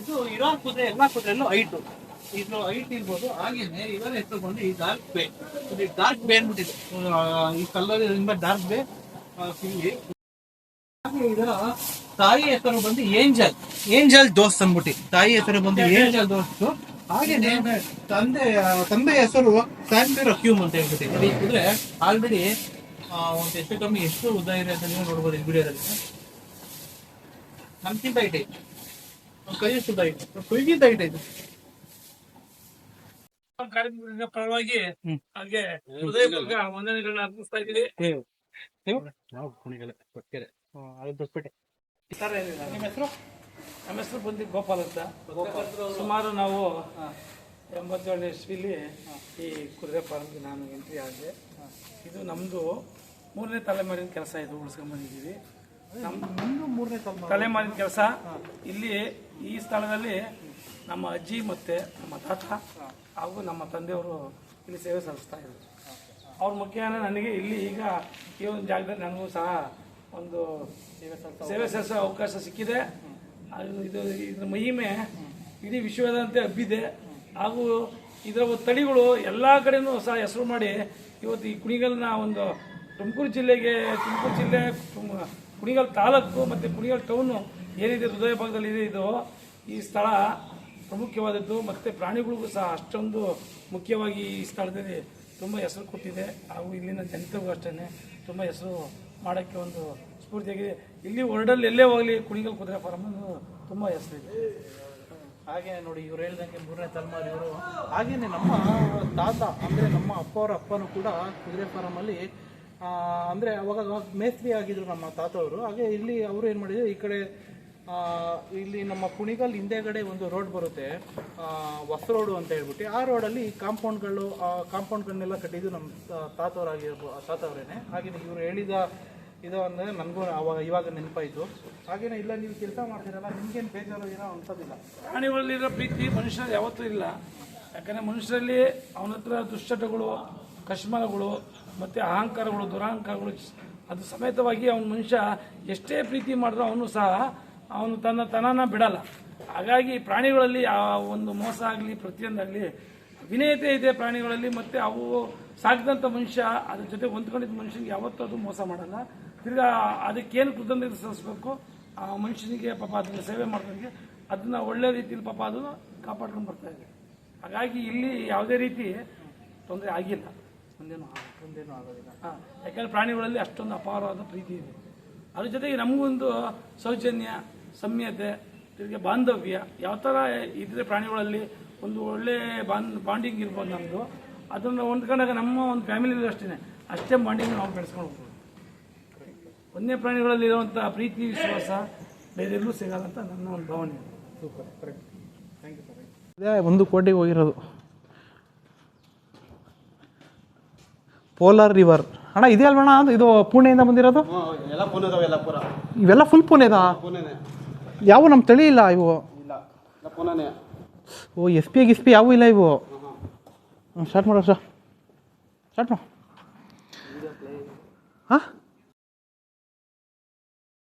ಇದು ಇರೋ ಕುದುರೆ, ಎಲ್ಲಾ ಕುದುರೆಲ್ಲೂ ಐಟು ಇದು ಐಟ್ ಇರ್ಬೋದು. ಹಾಗೇನೆ ಇವರ ಹೆಸರು ಬಂದು ಈ ಡಾರ್ಕ್ ಬೇ ಡಾರ್ಕ್ ಬೇ ಅಂದ್ಬಿಟ್ಟಿದೆ. ಈ ಕಲ್ಲರ್ ಇಂದ ಡಾರ್ಕ್ ಬೇ ಹಾಗೆ ಇದರ ತಾಯಿ ಹೆಸರು ಬಂದು ಏಂಜಲ್ ಏಂಜಲ್ ದೋಸ್ ಅಂದ್ಬಿಟ್ಟು ತಾಯಿ ಹೆಸರು ಬಂದು ಏಂಜಲ್ ದೋಸ್ತು? ಹಾಗೇನೆ ತಂದೆ ತಂದೆ ಹೆಸರು ಸ್ಯಾಂಪಿರ್ ಅಕ್ಯೂಮ್ ಅಂತ ಹೇಳ್ಬಿಟ್ಟು ಇಲ್ಲಿ ಕುದುರೆ ಆಲ್ರೆಡಿ ಒಂದು ಎಷ್ಟು ಕಮ್ಮಿ ಎಷ್ಟು ಉದ್ದ ಇದೆ ಅಂತ ನೀವು ನೋಡ್ಬೋದು ಈ ವಿಡಿಯೋದಲ್ಲಿ ನಮ್ಗಿಂತ ಹೈಟ್ ಐತೆ ಒಂದ್ ಕೈ ಉದ್ದ ಐತೆ ಕೈಗಿಂತ ಹೈಟ್ ಐತೆ ಕಾರ್ಯಕ್ರಮದ ಪರವಾಗಿ ಹಾಗೆ ಹೃದಯ ವಂದನೆಗಳನ್ನ ಅರ್ಪಿಸ್ತಾ ಇದ್ದೀವಿ. ನಿಮ್ಮ ಹೆಸರು? ನಮ್ಮ ಹೆಸರು ಬಂದಿ ಗೋಪಾಲ್ ಅಂತ. ಸುಮಾರು ನಾವು ಎಂಬತ್ತೇಳನೇ ಇಸ್ವಿಲಿ ಈ ಕುದುರೆ ಫಾರ್ಮ್ಗೆ ನಾನು ಎಂಟ್ರಿ ಆದೆ. ಇದು ನಮ್ಮದು ಮೂರನೇ ತಲೆಮಾರಿನ ಕೆಲಸ ಇದು ಉಳಿಸ್ಕೊಂಡ್ಬಂದಿದ್ದೀವಿ ನಮ್ಮ ಮೂರನೇ ತಲೆಮಾರಿನ ಕೆಲಸ. ಇಲ್ಲಿ ಈ ಸ್ಥಳದಲ್ಲಿ ನಮ್ಮ ಅಜ್ಜಿ ಮತ್ತು ನಮ್ಮ ತಾತ ಹಾಗೂ ನಮ್ಮ ತಂದೆಯವರು ಇಲ್ಲಿ ಸೇವೆ ಸಲ್ಲಿಸ್ತಾ ಇದ್ರು. ಅವ್ರ ಮುಖ್ಯ ನನಗೆ ಇಲ್ಲಿ ಈಗ ಈ ಒಂದು ಜಾಗದಲ್ಲಿ ನನಗೂ ಸಹ ಒಂದು ಸೇವೆ ಸಲ್ಲಿಸೋ ಅವಕಾಶ ಸಿಕ್ಕಿದೆ. ಇದು ಇದ್ರ ಮಹಿಮೆ ಇಡೀ ವಿಶ್ವದಂತೆ ಹಬ್ಬಿದೆ. ಹಾಗೂ ಇದರ ತಳಿಗಳು ಎಲ್ಲ ಕಡೆನೂ ಸಹ ಹೆಸರು ಮಾಡಿ ಇವತ್ತು ಈ ಕುಣಿಗಲ್ನ ಒಂದು ತುಮಕೂರು ಜಿಲ್ಲೆಗೆ ತುಮಕೂರು ಜಿಲ್ಲೆ ಕುಣಿಗಲ್ ತಾಲೂಕು ಮತ್ತು ಕುಣಿಗಲ್ ಟೌನು ಏನಿದೆ ಹೃದಯ ಭಾಗದಲ್ಲಿ ಇದೆ ಇದು ಈ ಸ್ಥಳ ಪ್ರಮುಖವಾದದ್ದು ಮತ್ತು ಪ್ರಾಣಿಗಳಿಗೂ ಸಹ ಅಷ್ಟೊಂದು ಮುಖ್ಯವಾಗಿ ಈ ಸ್ಥಳದಲ್ಲಿ ತುಂಬ ಹೆಸರು ಕೊಟ್ಟಿದೆ. ಹಾಗೂ ಇಲ್ಲಿನ ಜನತೆಗೂ ಅಷ್ಟೇ ತುಂಬ ಹೆಸರು ಮಾಡೋಕ್ಕೆ ಒಂದು ಸ್ಫೂರ್ತಿಯಾಗಿದೆ. ಇಲ್ಲಿ ವರ್ಲ್ಡಲ್ಲಿ ಎಲ್ಲೇ ಹೋಗಲಿ, ಕುಣಿಗಲ್ ಕುದುರೆ ಫಾರಮ್ ತುಂಬ ಹೆಸರಿದೆ ಹಾಗೆ ನೋಡಿ, ಇವ್ರು ಹೇಳ್ದಂಗೆ ಮೂರನೇ ತಲೆಮಾರು ಇವರು. ಹಾಗೆಯೇ ನಮ್ಮ ತಾತ, ಅಂದರೆ ನಮ್ಮ ಅಪ್ಪ ಅಪ್ಪನೂ ಕೂಡ ಕುದುರೆ ಫಾರಮಲ್ಲಿ ಅಂದರೆ ಅವಾಗ ಮೇಸ್ತ್ರಿ ಆಗಿದ್ರು ನಮ್ಮ ತಾತ ಅವರು ಹಾಗೆ ಇಲ್ಲಿ ಅವರು ಏನು ಮಾಡಿದ್ರು, ಈ ಕಡೆ ಇಲ್ಲಿ ನಮ್ಮ ಕುಣಿಗಲ್ ಹಿಂದೆಗಡೆ ಒಂದು ರೋಡ್ ಬರುತ್ತೆ. ಹೊಸ ರೋಡು ಅಂತ ಹೇಳ್ಬಿಟ್ಟು. ಆ ರೋಡಲ್ಲಿ ಕಾಂಪೌಂಡ್ಗಳು ಕಾಂಪೌಂಡ್ಗಳನ್ನೆಲ್ಲ ಕಟ್ಟಿದ್ದು ನಮ್ಮ ತಾತವರಾಗಿರ್ಬೋ ತಾತವರೇನೆ. ಹಾಗೆ ಇವರು ಹೇಳಿದ ಇದು ಅಂದರೆ ನನಗೂ ಅವಾಗ ಇವಾಗ ನೆನಪಾಯಿತು. ಹಾಗೇನೆ ಇಲ್ಲ, ನೀವು ಕೆಲಸ ಮಾಡ್ತೀರಲ್ಲ, ನಿಮ್ಗೇನು ಬೇಜಾರು, ಏನೋ ಅಂಥದ್ದಿಲ್ಲ. ಪ್ರಾಣಿಗಳಲ್ಲಿರೋ ಪ್ರೀತಿ ಮನುಷ್ಯರಲ್ಲಿ ಯಾವತ್ತೂ ಇಲ್ಲ. ಯಾಕಂದರೆ ಮನುಷ್ಯರಲ್ಲಿ ಅವನ ಹತ್ರ ದುಶ್ಚಟಗಳು ಕಶ್ಮಲಗಳು ಮತ್ತು ಅಹಂಕಾರಗಳು, ದುರಹಂಕಾರಗಳು, ಅದು ಸಮೇತವಾಗಿ ಅವನ ಮನುಷ್ಯ ಎಷ್ಟೇ ಪ್ರೀತಿ ಮಾಡಿದ್ರೂ ಅವನು ಸಹ ಅವನು ತನ್ನ ತನನ ಬಿಡಲ್ಲ. ಹಾಗಾಗಿ ಪ್ರಾಣಿಗಳಲ್ಲಿ ಆ ಒಂದು ಮೋಸ ಆಗಲಿ ಪ್ರತಿಯೊಂದಾಗಲಿ ವಿನಯತೆ ಇದೆ ಪ್ರಾಣಿಗಳಲ್ಲಿ ಮತ್ತು ಅವು ಸಾಕಿದಂಥ ಮನುಷ್ಯ ಅದ್ರ ಜೊತೆ ಹೊಂದ್ಕೊಂಡಿದ್ದ ಮನುಷ್ಯನಿಗೆ ಯಾವತ್ತೂ ಅದು ಮೋಸ ಮಾಡಲ್ಲ. ತಿರ್ಗಾ ಅದಕ್ಕೇನು ಕೃತಜ್ಞತೆ ಸಲ್ಲಿಸ್ಬೇಕು ಆ ಮನುಷ್ಯನಿಗೆ ಪಾಪ ಅದನ್ನ ಸೇವೆ ಮಾಡೋರಿಗೆ ಅದನ್ನ ಒಳ್ಳೆ ರೀತಿಯಲ್ಲಿ ಪಾಪ ಅದನ್ನು ಕಾಪಾಡ್ಕೊಂಡು ಬರ್ತಾ ಇದೆ ಹಾಗಾಗಿ ಇಲ್ಲಿ ಯಾವುದೇ ರೀತಿ ತೊಂದರೆ ಆಗಿಲ್ಲ. ಮುಂದೇನು ಮುಂದೇನು ಆಗೋದಿಲ್ಲ. ಹಾಂ ಯಾಕಂದ್ರೆ ಪ್ರಾಣಿಗಳಲ್ಲಿ ಅಷ್ಟೊಂದು ಅಪಾರವಾದ ಪ್ರೀತಿ ಇದೆ. ಅದ್ರ ಜೊತೆಗೆ ನಮಗೊಂದು ಸೌಜನ್ಯ ಸಮ್ಯತೆ ತಿರ್ಗಿ ಬಾಂಧವ್ಯ ಯಾವ ಥರ ಇದ್ರೆ ಪ್ರಾಣಿಗಳಲ್ಲಿ ಒಂದು ಒಳ್ಳೆ ಬಾಂಡ್ ಬಾಂಡಿಂಗ್ ಇರ್ಬೋದು ನಮ್ಮದು ಅದನ್ನು ಹೊಂದ್ಕೊಂಡಾಗ ನಮ್ಮ ಒಂದು ಫ್ಯಾಮಿಲಿಲಿ ಅಷ್ಟೇ ಅಷ್ಟೇ ಬಾಂಡಿಂಗ್ ನಾವು ಬೆಳೆಸ್ಕೊಂಡು ಹೋಗ್ಬೋದು. ವನ್ಯ ಪ್ರಾಣಿಗಳಲ್ಲಿ ಇರುವಂಥ ಪ್ರೀತಿ ವಿಶ್ವಾಸ ಬೇರೆಲ್ಲೂ ಸಿಗಲ್ಲ ಅಂತ ನನ್ನ ಒಂದು ಭಾವನೆ. ಅದೇ ಒಂದು ಕೋಟಿಗೆ ಹೋಗಿರೋದು. ಪೋಲಾರ್ ರಿವರ್ ಅಣ್ಣ ಇದೆ ಅಲ್ವಣ್ಣ? ಇದು ಪುಣೆಯಿಂದ ಬಂದಿರೋದು? ಎಲ್ಲ ಪುನದವೆಲ್ಲ ಪೂರ. ಇವೆಲ್ಲ ಫುಲ್ ಪುಣೆದಾ? ಯಾವ ನಮ್ಮ ತಳಿ ಇಲ್ಲ ಇವು. ಓ ಎಸ್ ಪಿ ಗಿಸ್ ಪಿ ಯಾವೂ ಇಲ್ಲ ಇವು. ಸ್ಟಾರ್ಟ್ ಮಾಡೋ ಸ್ಟಾರ್ಟ್ ಮಾಡು.